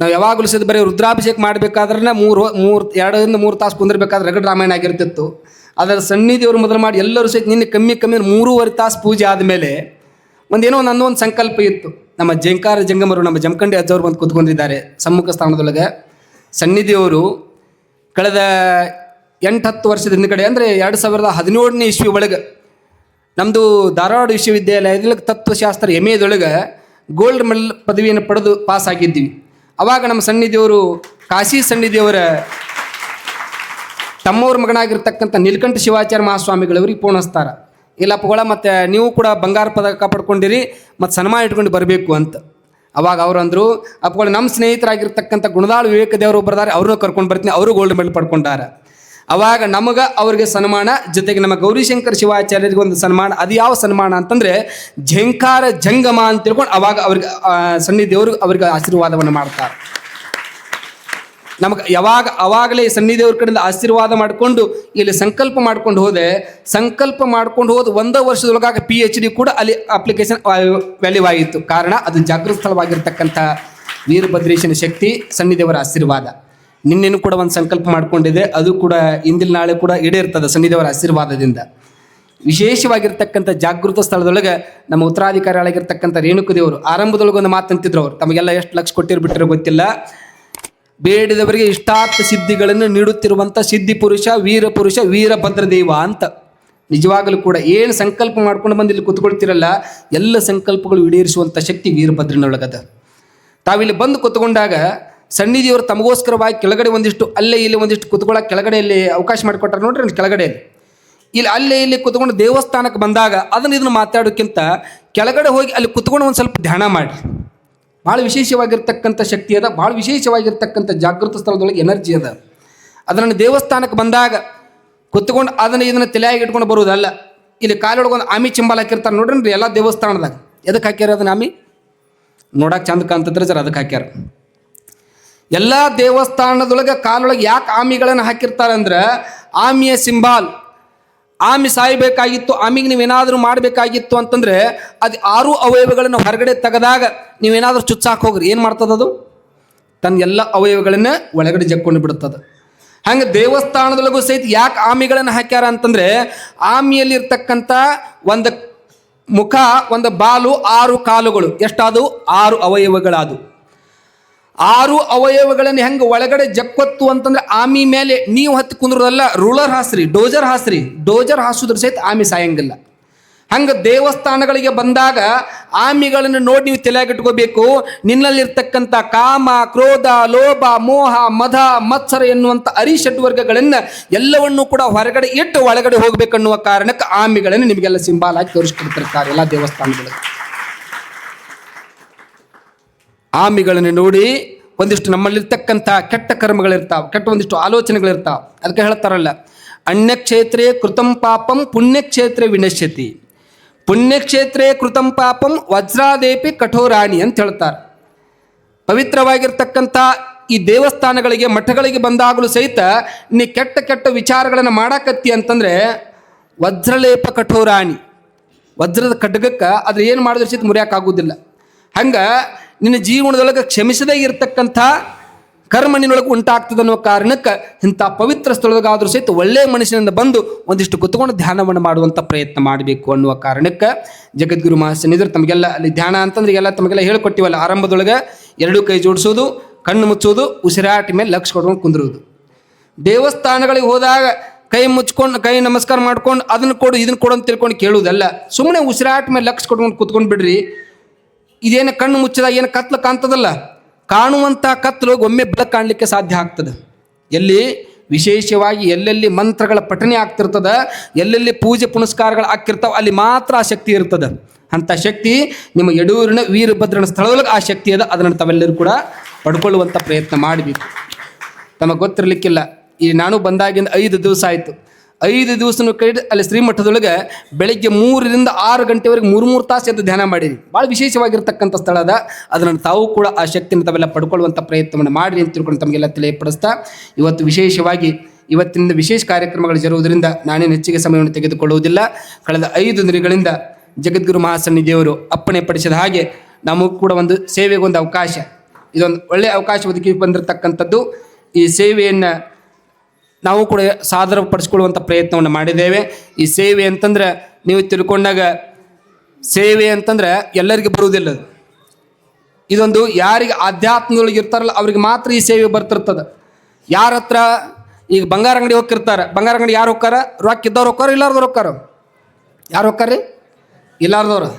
ನಾವು ಯಾವಾಗಲೂ ಸಹಿತ ಬರೀ ರುದ್ರಾಭಿಷೇಕ ಮಾಡಬೇಕಾದ್ರೆ ಮೂರು ಮೂರು, ಎರಡರಿಂದ ಮೂರು ತಾಸು ಕುಂದಿರ್ಬೇಕಾದ್ರೆ ರಗಡ ರಾಮಾಯಣ ಆಗಿರ್ತಿತ್ತು. ಅದರ ದೇವರು ಮೊದಲು ಮಾಡಿ ಎಲ್ಲರೂ ಸಹಿತ ನಿನ್ನೆ ಕಮ್ಮಿ ಕಮ್ಮಿ ಮೂರುವರೆ ತಾಸು ಪೂಜೆ ಆದಮೇಲೆ ಒಂದೇನೋ ಒಂದು ಒಂದು ಸಂಕಲ್ಪ ಇತ್ತು. ನಮ್ಮ ಜಂಕಾರ ಜಂಗಮರು, ನಮ್ಮ ಜಮಖಂಡಿ ಅಜ್ಜವರು ಬಂದು ಕೂತ್ಕೊಂಡಿದ್ದಾರೆ ಸಮ್ಮುಖ ಸ್ಥಾನದೊಳಗೆ. ಸನ್ನಿಧಿಯವರು ಕಳೆದ ಎಂಟು ಹತ್ತು ವರ್ಷದ ಹಿಂದ್ಗಡೆ, ಅಂದರೆ ಎರಡು ಸಾವಿರದ ಹದಿನೇಳನೇ ಇಸ್ವಿ ಒಳಗೆ ನಮ್ಮದು ಧಾರವಾಡ ವಿಶ್ವವಿದ್ಯಾಲಯದಲ್ಲಿ ತತ್ವಶಾಸ್ತ್ರ ಎಂ ಎದೊಳಗೆ ಗೋಲ್ಡ್ ಮೆಡಲ್ ಪದವಿಯನ್ನು ಪಡೆದು ಪಾಸ್ ಆಗಿದ್ದೀವಿ. ಅವಾಗ ನಮ್ಮ ಸನ್ನಿಧಿಯವರು ಕಾಶಿ ಸನ್ನಿಧಿಯವರ ತಮ್ಮವ್ರ ಮಗನಾಗಿರ್ತಕ್ಕಂಥ ನೀಲಕಂಠ ಶಿವಾಚಾರ್ಯ ಮಹಾಸ್ವಾಮಿಗಳವ್ರಿಗೆ ಇಲ್ಲಪ್ಪಗಳ ಮತ್ತು ನೀವು ಕೂಡ ಬಂಗಾರ ಪದಕ ಪಡ್ಕೊಂಡಿರಿ ಮತ್ತು ಸನ್ಮಾನ ಇಟ್ಕೊಂಡು ಬರಬೇಕು ಅಂತ. ಅವಾಗ ಅವ್ರು ಅಂದರು ಅಪ್ಪಗಳು ನಮ್ಮ ಸ್ನೇಹಿತರಾಗಿರ್ತಕ್ಕಂಥ ಗುಣದಾಳ್ ವಿವೇಕ ದೇವರು ಬರ್ದಾರೆ ಅವ್ರನ್ನೂ ಕರ್ಕೊಂಡು ಬರ್ತೀನಿ, ಅವರು ಗೋಲ್ಡ್ ಮೆಡಲ್ ಪಡ್ಕೊಂಡಾರ. ಅವಾಗ ನಮಗೆ ಅವ್ರಿಗೆ ಸನ್ಮಾನ, ಜೊತೆಗೆ ನಮ್ಮ ಗೌರಿಶಂಕರ್ ಶಿವಾಚಾರ್ಯರಿಗೆ ಒಂದು ಸನ್ಮಾನ, ಅದು ಯಾವ ಸನ್ಮಾನ ಅಂತಂದರೆ, ಝಂಕಾರ ಜಂಗಮ ಅಂತ ತಿಳ್ಕೊಂಡು ಅವಾಗ ಅವ್ರಿಗೆ ಸನ್ನಿ ಸನ್ನಿಧಿಯವರು ಅವ್ರಿಗೆ ಆಶೀರ್ವಾದವನ್ನು ಮಾಡ್ತಾರೆ. ನಮಗೆ ಯಾವಾಗ, ಅವಾಗಲೇ ಸನ್ನಿಧಿಯವ್ರ ಕಡೆಯಿಂದ ಆಶೀರ್ವಾದ ಮಾಡಿಕೊಂಡು, ಇಲ್ಲಿ ಸಂಕಲ್ಪ ಮಾಡ್ಕೊಂಡು ಹೋದೆ. ಸಂಕಲ್ಪ ಮಾಡ್ಕೊಂಡು ಹೋದ ಒಂದೇ ವರ್ಷದೊಳಗಾಗ ಪಿ ಎಚ್ ಡಿ ಕೂಡ ಅಲ್ಲಿ ಅಪ್ಲಿಕೇಶನ್ ವ್ಯಾಲ್ಯೂ ಆಯಿತು ಕಾರಣ ಅದು ಜಾಗೃತ ಸ್ಥಳವಾಗಿರ್ತಕ್ಕಂಥ ವೀರಭದ್ರೇಶನ ಶಕ್ತಿ ಸನ್ನಿಧಿಯವರ ಆಶೀರ್ವಾದ. ನಿನ್ನೆನೂ ಕೂಡ ಒಂದು ಸಂಕಲ್ಪ ಮಾಡಿಕೊಂಡಿದೆ ಅದು ಕೂಡ ಇಂದಿನ ನಾಳೆ ಕೂಡ ಈಡೇರ್ತದೆ ಸನ್ನಿಧಿಯವರ ಆಶೀರ್ವಾದದಿಂದ. ವಿಶೇಷವಾಗಿರ್ತಕ್ಕಂಥ ಜಾಗೃತ ಸ್ಥಳದೊಳಗೆ ನಮ್ಮ ಉತ್ತರಾಧಿಕಾರಿಗಳಾಗಿರ್ತಕ್ಕಂಥ ರೇಣುಕದೇವರು ಆರಂಭದೊಳಗೆ ಒಂದು ಮಾತಂತಿದ್ರು ಅವರು. ತಮಗೆಲ್ಲ ಎಷ್ಟು ಲಕ್ಷ ಕೊಟ್ಟಿರ್ಬಿಟ್ಟಿರೋ ಗೊತ್ತಿಲ್ಲ. ಬೇಡಿದವರಿಗೆ ಇಷ್ಟಾರ್ಥ ಸಿದ್ಧಿಗಳನ್ನು ನೀಡುತ್ತಿರುವಂಥ ಸಿದ್ಧಿ ಪುರುಷ, ವೀರ ಪುರುಷ ವೀರಭದ್ರದೇವ ಅಂತ. ನಿಜವಾಗಲೂ ಕೂಡ ಏನು ಸಂಕಲ್ಪ ಮಾಡ್ಕೊಂಡು ಬಂದು ಇಲ್ಲಿ ಕೂತ್ಕೊಳ್ತಿರಲ್ಲ, ಎಲ್ಲ ಸಂಕಲ್ಪಗಳು ಈಡೇರಿಸುವಂಥ ಶಕ್ತಿ ವೀರಭದ್ರನೊಳಗದ. ತಾವಿಲ್ಲಿ ಬಂದು ಕೂತ್ಕೊಂಡಾಗ ಸನ್ನಿಧಿಯವರು ತಮಗೋಸ್ಕರವಾಗಿ ಕೆಳಗಡೆ ಒಂದಿಷ್ಟು, ಅಲ್ಲೇ ಇಲ್ಲಿ ಒಂದಿಷ್ಟು ಕೂತ್ಕೊಳ್ಳೋ ಕೆಳಗಡೆ ಇಲ್ಲಿ ಅವಕಾಶ ಮಾಡಿಕೊಟ್ಟಾರೆ ನೋಡ್ರಿ ನನ್ನ ಕೆಳಗಡೆ ಇಲ್ಲಿ ಅಲ್ಲೇ ಇಲ್ಲಿ ಕೂತ್ಕೊಂಡು ದೇವಸ್ಥಾನಕ್ಕೆ ಬಂದಾಗ ಅದನ್ನ ಇದನ್ನು ಮಾತಾಡೋಕ್ಕಿಂತ ಕೆಳಗಡೆ ಹೋಗಿ ಅಲ್ಲಿ ಕೂತ್ಕೊಂಡು ಒಂದು ಸ್ವಲ್ಪ ಧ್ಯಾನ ಮಾಡಿ ಭಾಳ ವಿಶೇಷವಾಗಿರ್ತಕ್ಕಂಥ ಶಕ್ತಿ ಅದ, ಭಾಳ ವಿಶೇಷವಾಗಿರ್ತಕ್ಕಂಥ ಜಾಗೃತ ಸ್ಥಳದೊಳಗೆ ಎನರ್ಜಿ ಅದ. ಅದನ್ನು ದೇವಸ್ಥಾನಕ್ಕೆ ಬಂದಾಗ ಕುತ್ಕೊಂಡು ಅದನ್ನು ಇದನ್ನು ತಲೆಯಾಗಿ ಇಟ್ಕೊಂಡು ಬರುವುದಲ್ಲ. ಇಲ್ಲಿ ಕಾಲೊಳಗೆ ಒಂದು ಆಮಿ ಚಿಂಬಲ್ ಹಾಕಿರ್ತಾರೆ ನೋಡ್ರಿ ಎಲ್ಲ ದೇವಸ್ಥಾನದಾಗ. ಎದಕ್ಕೆ ಹಾಕ್ಯಾರ ಅದನ್ನ ಆಮಿ? ನೋಡಕ್ಕೆ ಚಂದ ಕಾಣ್ತದ್ರೆ ಸರ್ ಅದಕ್ಕೆ ಹಾಕ್ಯಾರ. ಎಲ್ಲ ದೇವಸ್ಥಾನದೊಳಗೆ ಕಾಲೊಳಗೆ ಯಾಕೆ ಆಮಿಗಳನ್ನು ಹಾಕಿರ್ತಾರೆ ಅಂದ್ರೆ ಆಮಿಯ ಸಿಂಬಾಲ್. ಆಮಿ ಸಾಯಬೇಕಾಗಿತ್ತು, ಆಮಿಗೆ ನೀವೇನಾದರೂ ಮಾಡಬೇಕಾಗಿತ್ತು ಅಂತಂದರೆ ಅದು ಆರು ಅವಯವಗಳನ್ನು ಹೊರಗಡೆ ತೆಗೆದಾಗ ನೀವೇನಾದರೂ ಚುಚ್ಚಾಕ್ ಹೋಗ್ರಿ. ಏನು ಮಾಡ್ತದದು ತನ್ನ ಎಲ್ಲ ಅವಯವಗಳನ್ನ ಒಳಗಡೆ ಜಕ್ಕೊಂಡು ಬಿಡುತ್ತದೆ ಹಂಗೆ ದೇವಸ್ಥಾನದೊಳಗೂ ಸಹಿತ ಯಾಕೆ ಆಮಿಗಳನ್ನು ಹಾಕ್ಯಾರ ಅಂತಂದರೆ ಆಮಿಯಲ್ಲಿರ್ತಕ್ಕಂಥ ಒಂದು ಮುಖ, ಒಂದು ಬಾಲು, ಆರು ಕಾಲುಗಳು ಎಷ್ಟಾದವು? ಆರು ಅವಯವಗಳಾದವು. ಆರು ಅವಯವಗಳನ್ನು ಹೆಂಗೆ ಒಳಗಡೆ ಜಕ್ಕೊತ್ತು ಅಂತಂದ್ರೆ ಆಮಿ ಮೇಲೆ ನೀವು ಹತ್ತಿ ಕುಂದ್ರದಲ್ಲ, ರೂಲರ್ ಹಾಸ್ರಿ, ಡೋಜರ್ ಹಾಸ್ರಿ, ಡೋಜರ್ ಹಾಸುದ್ರ ಸಹಿತ ಆಮಿ ಸಾಯಂಗಿಲ್ಲ. ಹಂಗ ದೇವಸ್ಥಾನಗಳಿಗೆ ಬಂದಾಗ ಆಮಿಗಳನ್ನು ನೋಡಿ ನೀವು ತಲೆಯಾಗಿಟ್ಕೋಬೇಕು. ನಿನ್ನಲ್ಲಿರ್ತಕ್ಕಂಥ ಕಾಮ, ಕ್ರೋಧ, ಲೋಭ, ಮೋಹ ಮಧ ಮತ್ಸರ ಎನ್ನುವಂಥ ಅರಿಷಡ್ವರ್ಗಗಳನ್ನು ಎಲ್ಲವನ್ನೂ ಕೂಡ ಹೊರಗಡೆ ಇಟ್ಟು ಒಳಗಡೆ ಹೋಗ್ಬೇಕನ್ನುವ ಕಾರಣಕ್ಕೆ ಆಮಿಗಳನ್ನು ನಿಮಗೆಲ್ಲ ಸಿಂಬಾಲ್ ಆಗಿ ತೋರಿಸ್ಕೊಡ್ತಿರ್ತಾರೆ ಎಲ್ಲ ಆಮಿಗಳನ್ನು ನೋಡಿ ಒಂದಿಷ್ಟು ನಮ್ಮಲ್ಲಿರ್ತಕ್ಕಂಥ ಕೆಟ್ಟ ಕರ್ಮಗಳಿರ್ತಾವೆ, ಕೆಟ್ಟ ಒಂದಿಷ್ಟು ಆಲೋಚನೆಗಳಿರ್ತಾವೆ. ಅದಕ್ಕೆ ಹೇಳ್ತಾರಲ್ಲ ಅಣ್ಯಕ್ಷೇತ್ರೇ ಕೃತಂ ಪಾಪಂ ಪುಣ್ಯಕ್ಷೇತ್ರ ವಿನಶ್ಯತಿ. ಪುಣ್ಯಕ್ಷೇತ್ರೇ ಕೃತಂ ಪಾಪಂ ವಜ್ರಾದೇಪಿ ಕಠೋರಾಣಿ ಅಂತ ಹೇಳ್ತಾರೆ. ಪವಿತ್ರವಾಗಿರ್ತಕ್ಕಂಥ ಈ ದೇವಸ್ಥಾನಗಳಿಗೆ, ಮಠಗಳಿಗೆ ಬಂದಾಗಲೂ ಸಹಿತ ನೀ ಕೆಟ್ಟ ಕೆಟ್ಟ ವಿಚಾರಗಳನ್ನು ಮಾಡಾಕತ್ತಿ ಅಂತಂದ್ರೆ ವಜ್ರಲೇಪ ಕಠೋರಾಣಿ. ವಜ್ರದ ಖಡ್ಗಕ್ಕೆ ಅದ್ರ ಏನು ಮಾಡಿದ್ರೆ ಸಹಿತ ಮುರಿಯೋಕ್ಕಾಗೋದಿಲ್ಲ ಹಂಗೆ ನಿನ್ನ ಜೀವನದೊಳಗೆ ಕ್ಷಮಿಸದೇ ಇರತಕ್ಕಂಥ ಕರ್ಮ ನಿನ್ನೊಳಗೆ ಉಂಟಾಗ್ತದೆ ಅನ್ನೋ ಕಾರಣಕ್ಕೆ ಇಂಥ ಪವಿತ್ರ ಸ್ಥಳದಾಗಾದ್ರೂ ಸಹಿತ ಒಳ್ಳೆಯ ಮನುಷ್ಯನಿಂದ ಬಂದು ಒಂದಿಷ್ಟು ಕುತ್ಕೊಂಡು ಧ್ಯಾನವನ್ನು ಮಾಡುವಂಥ ಪ್ರಯತ್ನ ಮಾಡಬೇಕು ಅನ್ನುವ ಕಾರಣಕ್ಕೆ ಜಗದ್ಗುರು ಮಹಾಸನಿದ್ರೆ ತಮಗೆಲ್ಲ ಅಲ್ಲಿ ಧ್ಯಾನ ಅಂತಂದ್ರೆ ಎಲ್ಲ ತಮಗೆಲ್ಲ ಹೇಳ್ಕೊಟ್ಟಿವಲ್ಲ, ಆರಂಭದೊಳಗೆ ಎರಡು ಕೈ ಜೋಡಿಸೋದು, ಕಣ್ಣು ಮುಚ್ಚೋದು, ಉಸಿರಾಟ ಮೇಲೆ ಲಕ್ಷ ಕೊಡ್ಕೊಂಡು ಕುಂದಿರುವುದು ದೇವಸ್ಥಾನಗಳಿಗೆ ಹೋದಾಗ ಕೈ ಮುಚ್ಕೊಂಡು, ಕೈ ನಮಸ್ಕಾರ ಮಾಡ್ಕೊಂಡು ಅದನ್ನು ಕೊಡು, ಇದನ್ನು ಕೊಡು ಅಂತ ತಿಳ್ಕೊಂಡು ಕೇಳುವುದಲ್ಲ ಸುಮ್ಮನೆ ಉಸಿರಾಟ ಮೇಲೆ ಲಕ್ಷ ಕೊಟ್ಕೊಂಡು ಕುತ್ಕೊಂಡು ಬಿಡ್ರಿ ಇದೇನು ಕಣ್ಣು ಮುಚ್ಚಿದಾಗ ಏನು ಕತ್ಲು ಕಾಣ್ತದಲ್ಲ? ಕಾಣುವಂಥ ಕತ್ಲು ಒಮ್ಮೆ ಬೆಳಕು ಕಾಣಲಿಕ್ಕೆ ಸಾಧ್ಯ ಆಗ್ತದೆ. ಎಲ್ಲಿ? ವಿಶೇಷವಾಗಿ ಎಲ್ಲೆಲ್ಲಿ ಮಂತ್ರಗಳ ಪಠನೆ ಆಗ್ತಿರ್ತದ, ಎಲ್ಲೆಲ್ಲಿ ಪೂಜೆ ಪುನಸ್ಕಾರಗಳು ಆಗ್ತಿರ್ತಾವೆ, ಅಲ್ಲಿ ಮಾತ್ರ ಆ ಶಕ್ತಿ ಇರ್ತದೆ. ಅಂಥ ಶಕ್ತಿ ನಿಮ್ಮ ಯಡೂರಿನ ವೀರಭದ್ರನ ಸ್ಥಳದೊಳಗೆ ಆ ಶಕ್ತಿ ಅದ, ಅದನ್ನು ತಾವೆಲ್ಲರೂ ಕೂಡ ಪಡ್ಕೊಳ್ಳುವಂಥ ಪ್ರಯತ್ನ ಮಾಡಬೇಕು. ತಮಗೆ ಗೊತ್ತಿರಲಿಕ್ಕಿಲ್ಲ. ಈ ನಾನು ಬಂದಾಗಿಂದ ಐದು ದಿವಸ ಆಯಿತು. ಐದು ದಿವಸನೂ ಕೈ ಅಲ್ಲಿ ಶ್ರೀಮಠದೊಳಗೆ ಬೆಳಗ್ಗೆ ಮೂರರಿಂದ ಆರು ಗಂಟೆವರೆಗೆ ಮೂರು ಮೂರು ತಾಸು ಎದ್ದು ಧ್ಯಾನ ಮಾಡಿರಿ. ಭಾಳ ವಿಶೇಷವಾಗಿರ್ತಕ್ಕಂಥ ಸ್ಥಳ ಅದ. ಅದನ್ನು ತಾವು ಕೂಡ ಆ ಶಕ್ತಿನ ತಾವೆಲ್ಲ ಪಡ್ಕೊಳ್ಳುವಂಥ ಪ್ರಯತ್ನವನ್ನು ಮಾಡಿರಿ ಅಂತ ತಿಳ್ಕೊಂಡು ತಮಗೆಲ್ಲ ತಿಳಿಯಪಡಿಸ್ತಾ, ಇವತ್ತು ವಿಶೇಷವಾಗಿ ಇವತ್ತಿನಿಂದ ವಿಶೇಷ ಕಾರ್ಯಕ್ರಮಗಳು ಜರುವುದರಿಂದ ನಾನೇನು ಹೆಚ್ಚಿಗೆ ಸಮಯವನ್ನು ತೆಗೆದುಕೊಳ್ಳುವುದಿಲ್ಲ. ಕಳೆದ ಐದು ದಿನಗಳಿಂದ ಜಗದ್ಗುರು ಮಹಾಸನ್ನಿಧಿಯವರು ಅಪ್ಪಣೆ ಪಡಿಸಿದ ಹಾಗೆ ನಮಗೂ ಕೂಡ ಒಂದು ಸೇವೆಗೊಂದು ಅವಕಾಶ. ಇದೊಂದು ಒಳ್ಳೆಯ ಅವಕಾಶ ಒದಗಿ ಬಂದಿರತಕ್ಕಂಥದ್ದು. ಈ ಸೇವೆಯನ್ನು ನಾವು ಕೂಡ ಸಾದರಪಡಿಸ್ಕೊಳ್ಳುವಂಥ ಪ್ರಯತ್ನವನ್ನು ಮಾಡಿದ್ದೇವೆ. ಈ ಸೇವೆ ಅಂತಂದ್ರೆ ನೀವು ತಿಳ್ಕೊಂಡಾಗ ಸೇವೆ ಅಂತಂದ್ರೆ ಎಲ್ಲರಿಗೆ ಬರುವುದಿಲ್ಲ. ಇದೊಂದು ಯಾರಿಗೆ ಆಧ್ಯಾತ್ಮದೊಳಗೆ ಇರ್ತಾರಲ್ಲ ಅವ್ರಿಗೆ ಮಾತ್ರ ಈ ಸೇವೆ ಬರ್ತಿರ್ತದೆ. ಯಾರ ಹತ್ರ ಈಗ ಬಂಗಾರ ಅಂಗಡಿ ಹೋಗಿರ್ತಾರೆ ಬಂಗಾರ ಅಂಗಡಿ ಯಾರು ಹೋಗ್ತಾರ? ರೊಕ್ಕ ಇದ್ದವ್ರು ಹೋಗ್ತಾರ, ಇಲ್ಲಾರ್ದವ್ರು ಹೋಗ್ತಾರ? ಯಾರು ಹೋಗ್ತಾರ್ರಿ? ಇಲ್ಲಾರ್ದವ್ರು.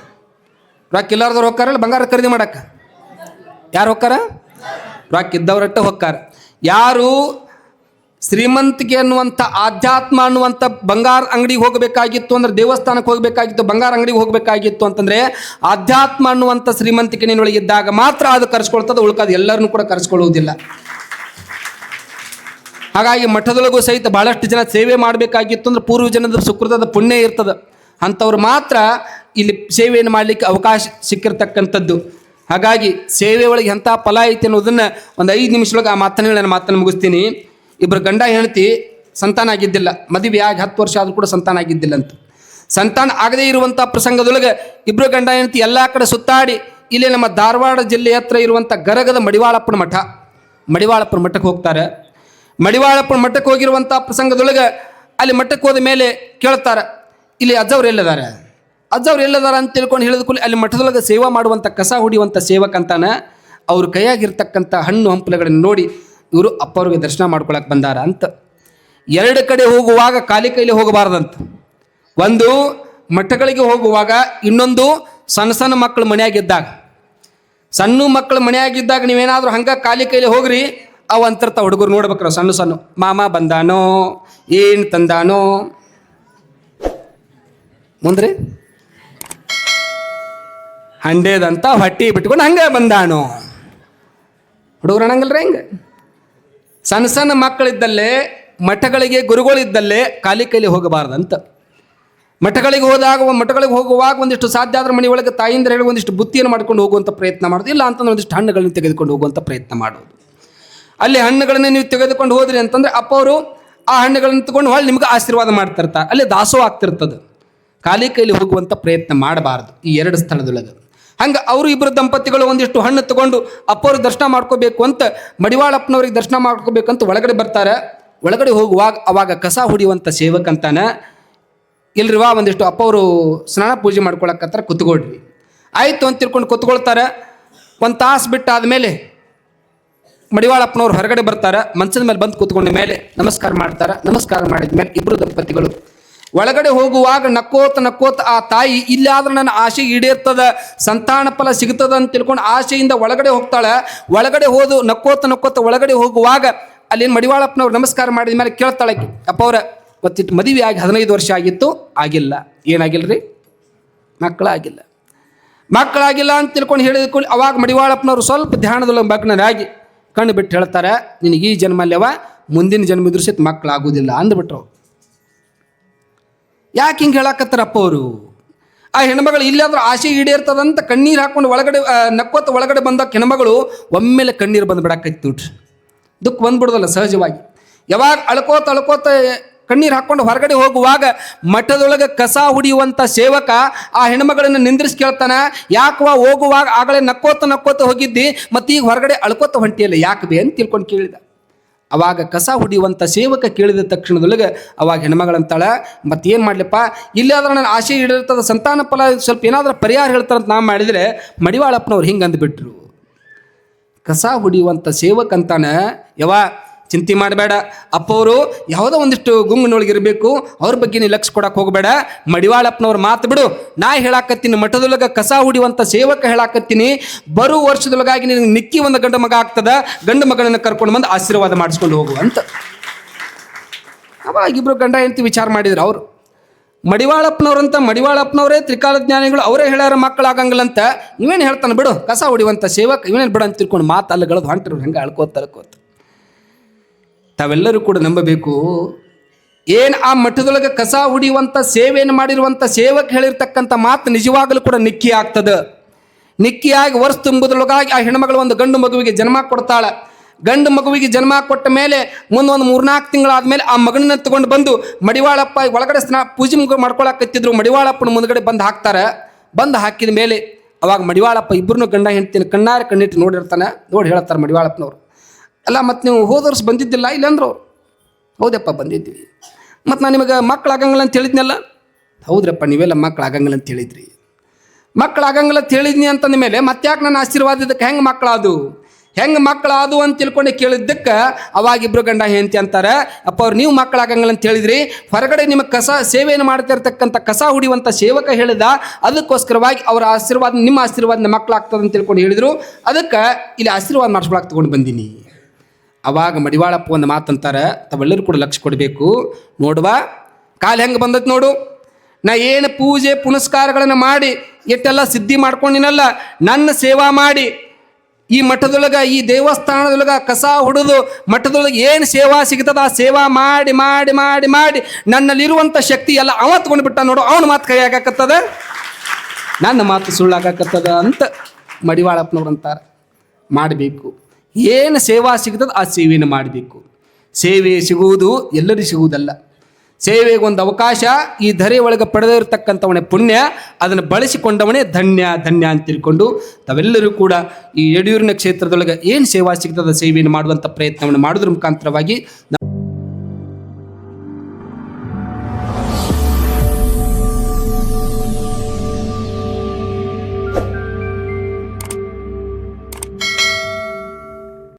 ರೊಕ್ಕ ಇಲ್ಲಾರ್ದವ್ರು ಹೋಗ್ತಾರಲ್ಲ, ಬಂಗಾರ ಖರೀದಿ ಮಾಡಕ್ಕೆ. ಯಾರು ಹೋಗ್ತಾರ? ರೊಕ್ಕ ಇದ್ದವ್ರಟ್ಟ ಹೋಗ್ತಾರ. ಯಾರು ಶ್ರೀಮಂತಿಕೆ ಅನ್ನುವಂಥ ಆಧ್ಯಾತ್ಮ ಅನ್ನುವಂಥ ಬಂಗಾರ ಅಂಗಡಿಗೆ ಹೋಗಬೇಕಾಗಿತ್ತು ಅಂದ್ರೆ ದೇವಸ್ಥಾನಕ್ಕೆ ಹೋಗಬೇಕಾಗಿತ್ತು, ಬಂಗಾರ ಅಂಗಡಿಗೆ ಹೋಗಬೇಕಾಗಿತ್ತು ಅಂತಂದರೆ ಆಧ್ಯಾತ್ಮ ಅನ್ನುವಂಥ ಶ್ರೀಮಂತಿಕೆ ನಿನ್ನೊಳಗೆ ಇದ್ದಾಗ ಮಾತ್ರ ಅದು ಕರೆಸ್ಕೊಳ್ತದೆ, ಉಳ್ಕಾದ ಎಲ್ಲರನ್ನೂ ಕೂಡ ಕರೆಸ್ಕೊಳ್ಳುವುದಿಲ್ಲ. ಹಾಗಾಗಿ ಮಠದೊಳಗೂ ಸಹಿತ ಬಹಳಷ್ಟು ಜನ ಸೇವೆ ಮಾಡಬೇಕಾಗಿತ್ತು ಅಂದ್ರೆ ಪೂರ್ವ ಜನದ ಸುಕೃತದ ಪುಣ್ಯ ಇರ್ತದೆ. ಅಂಥವ್ರು ಮಾತ್ರ ಇಲ್ಲಿ ಸೇವೆಯನ್ನು ಮಾಡಲಿಕ್ಕೆ ಅವಕಾಶ ಸಿಕ್ಕಿರ್ತಕ್ಕಂಥದ್ದು. ಹಾಗಾಗಿ ಸೇವೆ ಒಳಗೆ ಎಂಥ ಫಲ ಐತಿ ಅನ್ನೋದನ್ನು ಒಂದು ಐದು ನಿಮಿಷದೊಳಗೆ ಆ ಮಾತನ್ನು ನಾನು ಮಾತನ್ನು ಮುಗಿಸ್ತೀನಿ. ಇಬ್ಬರು ಗಂಡ ಹೆಂಡತಿ ಸಂತಾನ ಆಗಿದ್ದಿಲ್ಲ. ಮದುವೆ ಆಗಿ ಹತ್ತು ವರ್ಷ ಆದರೂ ಕೂಡ ಸಂತಾನ ಆಗಿದ್ದಿಲ್ಲ ಅಂತ. ಸಂತಾನ ಆಗದೇ ಇರುವಂಥ ಪ್ರಸಂಗದೊಳಗೆ ಇಬ್ಬರು ಗಂಡ ಹೆಂಡತಿ ಎಲ್ಲ ಕಡೆ ಸುತ್ತಾಡಿ ಇಲ್ಲಿ ನಮ್ಮ ಧಾರವಾಡ ಜಿಲ್ಲೆ ಹತ್ರ ಇರುವಂಥ ಗರಗದ ಮಡಿವಾಳಪ್ಪನ ಮಠ. ಮಡಿವಾಳಪ್ಪನ ಮಠಕ್ಕೆ ಹೋಗ್ತಾರೆ. ಮಡಿವಾಳಪ್ಪನ ಮಠಕ್ಕೆ ಹೋಗಿರುವಂಥ ಪ್ರಸಂಗದೊಳಗೆ ಅಲ್ಲಿ ಮಠಕ್ಕೆ ಹೋದ ಮೇಲೆ ಕೇಳ್ತಾರೆ, ಇಲ್ಲಿ ಅಜ್ಜವ್ರು ಎಲ್ಲದಾರೆ ಅಜ್ಜವ್ರು ಎಲ್ಲದಾರ ಅಂತ ತಿಳ್ಕೊಂಡು ಹೇಳಿದ ಕೂಡಲೇ ಅಲ್ಲಿ ಮಠದೊಳಗೆ ಸೇವಾ ಮಾಡುವಂಥ ಕಸ ಹೊಡಿಯುವಂಥ ಸೇವಕಂತಾನ ಅವ್ರ ಕೈಯಾಗಿರ್ತಕ್ಕಂಥ ಹಣ್ಣು ಹಂಪಲುಗಳನ್ನು ನೋಡಿ ಇವರು ಅಪ್ಪವ್ರಿಗೆ ದರ್ಶನ ಮಾಡ್ಕೊಳಕ್ಕೆ ಬಂದಾರ ಅಂತ. ಎರಡು ಕಡೆ ಹೋಗುವಾಗ ಖಾಲಿ ಕೈಲಿ ಹೋಗಬಾರ್ದಂತ. ಒಂದು ಮಠಗಳಿಗೆ ಹೋಗುವಾಗ ಇನ್ನೊಂದು ಸಣ್ಣ ಸಣ್ಣ ಮಕ್ಕಳು ಮನೆಯಾಗಿದ್ದಾಗ. ಸಣ್ಣ ಮಕ್ಕಳು ಮನೆಯಾಗಿದ್ದಾಗ ನೀವೇನಾದರೂ ಹಂಗೆ ಖಾಲಿ ಕೈಲಿ ಹೋಗ್ರಿ ಅವು ಅಂತರ್ಥ ಹುಡುಗರು ನೋಡ್ಬೇಕ್ರ ಸಣ್ಣ ಸಣ್ಣ. ಮಾಮ ಬಂದಾನೋ ಏನು ತಂದಾನೋ. ಮುಂದ್ರಿ. ಹಂಡೇದಂತ ಹೊಟ್ಟಿ ಬಿಟ್ಕೊಂಡು ಹಂಗೆ ಬಂದಾನೋ. ಹುಡುಗರು ರೀ ಹೆಂಗೆ. ಸಣ್ಣ ಸಣ್ಣ ಮಕ್ಕಳಿದ್ದಲ್ಲೇ, ಮಠಗಳಿಗೆ ಗುರುಗಳಿದ್ದಲ್ಲೇ ಖಾಲಿ ಕೈಲಿ ಹೋಗಬಾರ್ದಂತ. ಮಠಗಳಿಗೆ ಹೋದಾಗ, ಮಠಗಳಿಗೆ ಹೋಗುವಾಗ ಒಂದಿಷ್ಟು ಸಾಧ್ಯ ಆದ್ರೆ ಮನೆ ಒಳಗೆ ತಾಯಿಂದ ಹೇಳಿ ಒಂದಿಷ್ಟು ಬುತ್ತಿಯನ್ನು ಮಾಡ್ಕೊಂಡು ಹೋಗುವಂಥ ಪ್ರಯತ್ನ ಮಾಡೋದು. ಇಲ್ಲ ಅಂತಂದ್ರೆ ಒಂದಿಷ್ಟು ಹಣ್ಣುಗಳನ್ನು ತೆಗೆದುಕೊಂಡು ಹೋಗುವಂಥ ಪ್ರಯತ್ನ ಮಾಡೋದು. ಅಲ್ಲಿ ಹಣ್ಣುಗಳನ್ನು ನೀವು ತೆಗೆದುಕೊಂಡು ಹೋದ್ರಿ ಅಂತಂದ್ರೆ ಅಪ್ಪ ಅವರು ಆ ಹಣ್ಣುಗಳನ್ನು ತಗೊಂಡು ಹೊಳ್ಳಿ ನಿಮ್ಗೆ ಆಶೀರ್ವಾದ ಮಾಡ್ತಿರ್ತಾರೆ. ಅಲ್ಲಿ ದಾಸೋ ಆಗ್ತಿರ್ತದೆ. ಖಾಲಿ ಕೈಲಿ ಹೋಗುವಂಥ ಪ್ರಯತ್ನ ಮಾಡಬಾರ್ದು. ಈ ಎರಡು ಸ್ಥಳದೊಳಗೆ. ಹಂಗೆ ಅವರು ಇಬ್ಬರು ದಂಪತಿಗಳು ಒಂದಿಷ್ಟು ಹಣ್ಣು ತಗೊಂಡು ಅಪ್ಪವ್ರಿಗೆ ದರ್ಶನ ಮಾಡ್ಕೋಬೇಕು ಅಂತ ಮಡಿವಾಳಪ್ಪನವ್ರಿಗೆ ದರ್ಶನ ಮಾಡ್ಕೋಬೇಕಂತ ಒಳಗಡೆ ಬರ್ತಾರೆ. ಒಳಗಡೆ ಹೋಗುವಾಗ ಅವಾಗ ಕಸ ಹೊಡಿಯುವಂಥ ಸೇವಕಂತಾನ ಇಲ್ರಿವಾ ಒಂದಿಷ್ಟು ಅಪ್ಪವರು ಸ್ನಾನ ಪೂಜೆ ಮಾಡ್ಕೊಳಕತ್ತಾರ ಕುತ್ಕೊಳ್ರಿ. ಆಯಿತು ಅಂತ ತಿಳ್ಕೊಂಡು ಕುತ್ಕೊಳ್ತಾರೆ. ಒಂದು ತಾಸು ಬಿಟ್ಟಾದ್ಮೇಲೆ ಮಡಿವಾಳಪ್ಪನವ್ರು ಹೊರಗಡೆ ಬರ್ತಾರೆ. ಮಂಚದ ಮೇಲೆ ಬಂದು ಕೂತ್ಕೊಂಡ ಮೇಲೆ ನಮಸ್ಕಾರ ಮಾಡ್ತಾರೆ. ನಮಸ್ಕಾರ ಮಾಡಿದ ಮೇಲೆ ಇಬ್ಬರು ದಂಪತಿಗಳು ಒಳಗಡೆ ಹೋಗುವಾಗ ನಕ್ಕೋತ ನಕ್ಕೋತ ಆ ತಾಯಿ ಇಲ್ಲಾದ್ರೆ ನನ್ನ ಆಸೆ ಈಡೇರ್ತದ, ಸಂತಾನ ಫಲ ಸಿಗ್ತದ ಅಂತ ತಿಳ್ಕೊಂಡು ಆಸೆಯಿಂದ ಒಳಗಡೆ ಹೋಗ್ತಾಳೆ. ಒಳಗಡೆ ಹೋದು, ನಕ್ಕೋತ ನಕ್ಕೋತ ಒಳಗಡೆ ಹೋಗುವಾಗ ಅಲ್ಲೇನು ಮಡಿವಾಳಪ್ಪನವ್ರು ನಮಸ್ಕಾರ ಮಾಡಿದ ಮೇಲೆ ಕೇಳ್ತಾಳೆ ಅಪ್ಪ ಅವ್ರ ಮತ್ತಿಟ್ಟು ಮದುವೆ ಆಗಿ ಹದಿನೈದು ವರ್ಷ ಆಗಿತ್ತು, ಆಗಿಲ್ಲ. ಏನಾಗಿಲ್ಲ ರೀ ಮಕ್ಕಳಾಗಿಲ್ಲ. ಮಕ್ಕಳಾಗಿಲ್ಲ ಅಂತ ತಿಳ್ಕೊಂಡು ಹೇಳಿದ ಕೂಡಲೇ ಅವಾಗ ಮಡಿವಾಳಪ್ಪನವರು ಸ್ವಲ್ಪ ಧ್ಯಾನದಲ್ಲಿ ಮಗ್ನರಾಗಿ ಕಣ್ಣು ಬಿಟ್ಟು ಹೇಳ್ತಾರೆ, ನಿನಗೆ ಈ ಜನ್ಮಲ್ಯವ ಮುಂದಿನ ಜನ್ಮ ಎದುರಿಸಿತ್ತು ಮಕ್ಕಳಾಗುವುದಿಲ್ಲ ಅಂದ್ಬಿಟ್ರು. ಯಾಕೆ ಹಿಂಗೆ ಹೇಳಾಕತ್ತಾರಪ್ಪ ಅವರು? ಆ ಹೆಣ್ಮಗಳು ಇಲ್ಲಾದ್ರೂ ಆಸೆ ಈಡೇರ್ತದಂತ ಕಣ್ಣೀರು ಹಾಕೊಂಡು ಒಳಗಡೆ ನಕ್ಕೋತ ಒಳಗಡೆ ಬಂದ ಹೆಣ್ಮಗಳು ಒಮ್ಮೆಲೆ ಕಣ್ಣೀರು ಬಂದು ಬಿಡಾಕೈತಿ ದುಃಖ ಬಂದ್ಬಿಡೋದಲ್ಲ ಸಹಜವಾಗಿ. ಯಾವಾಗ ಅಳ್ಕೋತ ಅಳ್ಕೋತ ಕಣ್ಣೀರು ಹಾಕೊಂಡು ಹೊರಗಡೆ ಹೋಗುವಾಗ ಮಠದೊಳಗೆ ಕಸ ಹುಡಿಯುವಂಥ ಸೇವಕ ಆ ಹೆಣ್ಮಗಳನ್ನು ನಿಂದ್ರಿಸಿ ಕೇಳ್ತಾನೆ. ಯಾಕವ ಹೋಗುವಾಗ ಆಗಲೇ ನಕ್ಕೋತ ನಕ್ಕೋತ ಹೋಗಿದ್ದಿ, ಮತ್ತೀಗ ಹೊರಗಡೆ ಅಳ್ಕೋತ ಹೊಂಟಿಯಲ್ಲ, ಯಾಕೆ ಬೇ ಅಂತ ತಿಳ್ಕೊಂಡು ಕೇಳಿದ. ಅವಾಗ ಕಸ ಹೊಡಿಯುವಂಥ ಸೇವಕ ಕೇಳಿದ ತಕ್ಷಣದೊಳಗೆ ಅವಾಗ ಹೆಣ್ಮಗಳಂತಾಳೆ ಮತ್ತೇನು ಮಾಡಲಿಪ್ಪ? ಇಲ್ಲಾದ್ರೆ ನನ್ನ ಆಸೆ ಇಡಿರ್ತದ ಸಂತಾನ ಫಲ ಸ್ವಲ್ಪ ಏನಾದರೂ ಪರಿಹಾರ ಹೇಳ್ತಾರಂತ ನಾ ಮಾಡಿದರೆ ಮಡಿವಾಳಪ್ಪನವ್ರು ಹಿಂಗೆ ಅಂದ್ಬಿಟ್ರು. ಕಸ ಹೊಡಿಯುವಂಥ ಸೇವಕ ಅಂತಾನೆ ಯವ ಚಿಂತೆ ಮಾಡಬೇಡ. ಅಪ್ಪವರು ಯಾವುದೋ ಒಂದಿಷ್ಟು ಗುಂಗಿನೊಳಗಿರಬೇಕು ಅವ್ರ ಬಗ್ಗೆ ನೀ ಲಕ್ಷ ಕೊಡಕ್ಕೆ ಹೋಗಬೇಡ. ಮಡಿವಾಳಪ್ಪನವ್ರ ಮಾತು ಬಿಡು. ನಾ ಹೇಳಾಕತ್ತೀನಿ, ಮಠದೊಳಗೆ ಕಸ ಹೊಡಿಯುವಂಥ ಸೇವಕ ಹೇಳಾಕತ್ತೀನಿ. ಬರುವ ವರ್ಷದೊಳಗಾಗಿ ನಿನಗೆ ನಿಕ್ಕಿ ಒಂದು ಗಂಡು ಮಗ ಆಗ್ತದ, ಗಂಡು ಮಗನನ್ನು ಕರ್ಕೊಂಡು ಬಂದು ಆಶೀರ್ವಾದ ಮಾಡಿಸ್ಕೊಂಡು ಹೋಗು ಅಂತ. ಅವಾಗ ಇಬ್ಬರು ಗಂಡ ಹೆಂಡತಿ ವಿಚಾರ ಮಾಡಿದ್ರು ಅವರು. ಮಡಿವಾಳಪ್ಪನವ್ರಂತ ಮಡಿವಾಳಪ್ಪನವರೇ ತ್ರಿಕಾಲ ಜ್ಞಾನಿಗಳು ಅವರೇ ಹೇಳ್ಯಾರ ಮಕ್ಕಳಾಗಂಗಿಲ್ಲ ಅಂತ ಇವೇನು ಹೇಳ್ತಾನೆ ಬಿಡು, ಕಸ ಹೊಡಿಯುವಂಥ ಸೇವಕ ಇವೇನು ಬಿಡು ಅಂತ ತಿಳ್ಕೊಂಡು ಅಲ್ಲಗಳದು ಹೊಂಟಿರು, ಹೆಂಗೆ ಅಳ್ಕೋತ ಅಳ್ಕೋತ ತಾವೆಲ್ಲರೂ ಕೂಡ ನಂಬಬೇಕು. ಏನು ಆ ಮಠದೊಳಗೆ ಕಸ ಹುಡಿಯುವಂಥ ಸೇವೆಯನ್ನು ಮಾಡಿರುವಂಥ ಸೇವಕ ಹೇಳಿರ್ತಕ್ಕಂಥ ಮಾತು ನಿಜವಾಗಲೂ ಕೂಡ ನಿಕ್ಕಿ ಆಗ್ತದ. ನಿಕ್ಕಿಯಾಗಿ ವರ್ಷ ತುಂಬುದ್ರೊಳಗಾಗಿ ಆ ಹೆಣ್ಮಗಳು ಒಂದು ಗಂಡು ಮಗುವಿಗೆ ಜನ್ಮ ಕೊಡ್ತಾಳೆ. ಗಂಡು ಮಗುವಿಗೆ ಜನ್ಮ ಕೊಟ್ಟ ಮೇಲೆ ಮುಂದೊಂದು ಮೂರ್ನಾಲ್ಕು ತಿಂಗಳಾದ್ಮೇಲೆ ಆ ಮಗನನ್ನ ತಗೊಂಡು ಬಂದು ಮಡಿವಾಳಪ್ಪ ಒಳಗಡೆ ಸ್ನಾ ಪೂಜೆ ಮಾಡ್ಕೊಳಕತ್ತಿದ್ರು. ಮಡಿವಾಳಪ್ಪನ ಮುಂದ್ಗಡೆ ಬಂದು ಹಾಕ್ತಾರೆ. ಬಂದು ಹಾಕಿದ ಮೇಲೆ ಅವಾಗ ಮಡಿವಾಳಪ್ಪ ಇಬ್ಬರನ್ನು ಗಂಡ ಹೆಂಡ್ತೀನಿ ಕಣ್ಣಾರೆ ಕಣ್ಣಿಟ್ಟು ನೋಡಿರ್ತಾನೆ. ನೋಡಿ ಹೇಳ್ತಾರೆ ಮಡಿವಾಳಪ್ಪನವ್ರು. ಅಲ್ಲ, ಮತ್ತು ನೀವು ಹೋದ ಬಂದಿದ್ದಿಲ್ಲ, ಇಲ್ಲ ಅವ್ರು. ಹೌದಪ್ಪ, ಬಂದಿದ್ವಿ. ಮತ್ತು ನಾನು ನಿಮಗೆ ಮಕ್ಕಳಾಗಂಗಿಲ್ಲ ಅಂತ ಹೇಳಿದ್ನಲ್ಲ? ಹೌದ್ರಪ್ಪ, ನೀವೆಲ್ಲ ಮಕ್ಕಳಾಗಂಗಿಲ್ಲ ಅಂತ ಹೇಳಿದ್ರಿ. ಮಕ್ಕಳಾಗಂಗಿಲ್ಲ ಅಂತ ಹೇಳಿದ್ನಿ ಅಂತಂದ ಮೇಲೆ ಮತ್ತ್ಯಾಕೆ ನನ್ನ ಆಶೀರ್ವಾದ ಇದಕ್ಕೆ ಹೆಂಗೆ ಮಕ್ಕಳಾದು ಹೆಂಗೆ ಮಕ್ಕಳಾದು ಅಂತ ತಿಳ್ಕೊಂಡು ಕೇಳಿದ್ದಕ್ಕೆ ಅವಾಗ ಇಬ್ರು ಗಂಡ ಹೆಂಡತಿ ಅಂತಾರೆ, ಅಪ್ಪ ಅವ್ರು ನೀವು ಮಕ್ಕಳಾಗಂಗಿಲ್ಲ ಅಂತ ಹೇಳಿದ್ರಿ, ಹೊರಗಡೆ ನಿಮಗೆ ಕಸ ಸೇವೆಯನ್ನು ಮಾಡ್ತಾ ಇರ್ತಕ್ಕಂಥ ಕಸ ಹುಡಿಯುವಂಥ ಸೇವಕ ಹೇಳಿದ, ಅದಕ್ಕೋಸ್ಕರವಾಗಿ ಅವರ ಆಶೀರ್ವಾದ, ನಿಮ್ಮ ಆಶೀರ್ವಾದ ಮಕ್ಕಳಾಗ್ತದೆ ಅಂತ ತಿಳ್ಕೊಂಡು ಹೇಳಿದರು. ಅದಕ್ಕೆ ಇಲ್ಲಿ ಆಶೀರ್ವಾದ ಮಾಡಿಸ್ಕೊಳಕ್ಕೆ ತೊಗೊಂಡು ಬಂದೀನಿ. ಅವಾಗ ಮಡಿವಾಳಪ್ಪ ಒಂದು ಮಾತಂತಾರೆ, ತಾವೆಲ್ಲರೂ ಕೂಡ ಲಕ್ಷ ಕೊಡಬೇಕು. ನೋಡುವ, ಕಾಲ ಹೆಂಗೆ ಬಂದೈತೆ ನೋಡು. ನಾ ಏನು ಪೂಜೆ ಪುನಸ್ಕಾರಗಳನ್ನು ಮಾಡಿ, ಎಷ್ಟೆಲ್ಲ ಸಿದ್ಧಿ ಮಾಡ್ಕೊಂಡಿನಲ್ಲ, ನನ್ನ ಸೇವಾ ಮಾಡಿ, ಈ ಮಠದೊಳಗೆ, ಈ ದೇವಸ್ಥಾನದೊಳಗೆ ಕಸ ಹೊಡೆದು, ಮಠದೊಳಗೆ ಏನು ಸೇವಾ ಸಿಗ್ತದ, ಆ ಸೇವಾ ಮಾಡಿ ಮಾಡಿ ಮಾಡಿ ಮಾಡಿ ನನ್ನಲ್ಲಿರುವಂಥ ಶಕ್ತಿ ಎಲ್ಲ ಅವ ತಗೊಂಡು ಬಿಟ್ಟ ನೋಡು, ಅವನ ಮಾತು ಕೈ ಆಗಾಕತ್ತದ ನನ್ನ ಮಾತು ಸುಳ್ಳಾಗಕತ್ತದ ಅಂತ ಮಡಿವಾಳಪ್ಪನವ್ರು ಅಂತಾರೆ. ಮಾಡಬೇಕು. ಏನು ಸೇವಾ ಸಿಗ್ತದೆ ಆ ಸೇವೆಯನ್ನು ಮಾಡಬೇಕು. ಸೇವೆ ಸಿಗುವುದು ಎಲ್ಲರಿಗೂ ಸಿಗುವುದಲ್ಲ. ಸೇವೆಗೊಂದು ಅವಕಾಶ ಈ ಧರೆ ಒಳಗೆ ಪಡೆದಿರತಕ್ಕಂಥವನೇ ಪುಣ್ಯ, ಅದನ್ನು ಬಳಸಿಕೊಂಡವನೇ ಧನ್ಯ ಧನ್ಯ ಅಂತ ತಿಳ್ಕೊಂಡು ತಾವೆಲ್ಲರೂ ಕೂಡ ಈ ಯಡಿಯೂರಿನ ಕ್ಷೇತ್ರದೊಳಗೆ ಏನು ಸೇವಾ ಸಿಗ್ತದೆ ಸೇವೆಯನ್ನು ಮಾಡುವಂಥ ಪ್ರಯತ್ನವನ್ನು ಮಾಡೋದ್ರ ಮುಖಾಂತರವಾಗಿ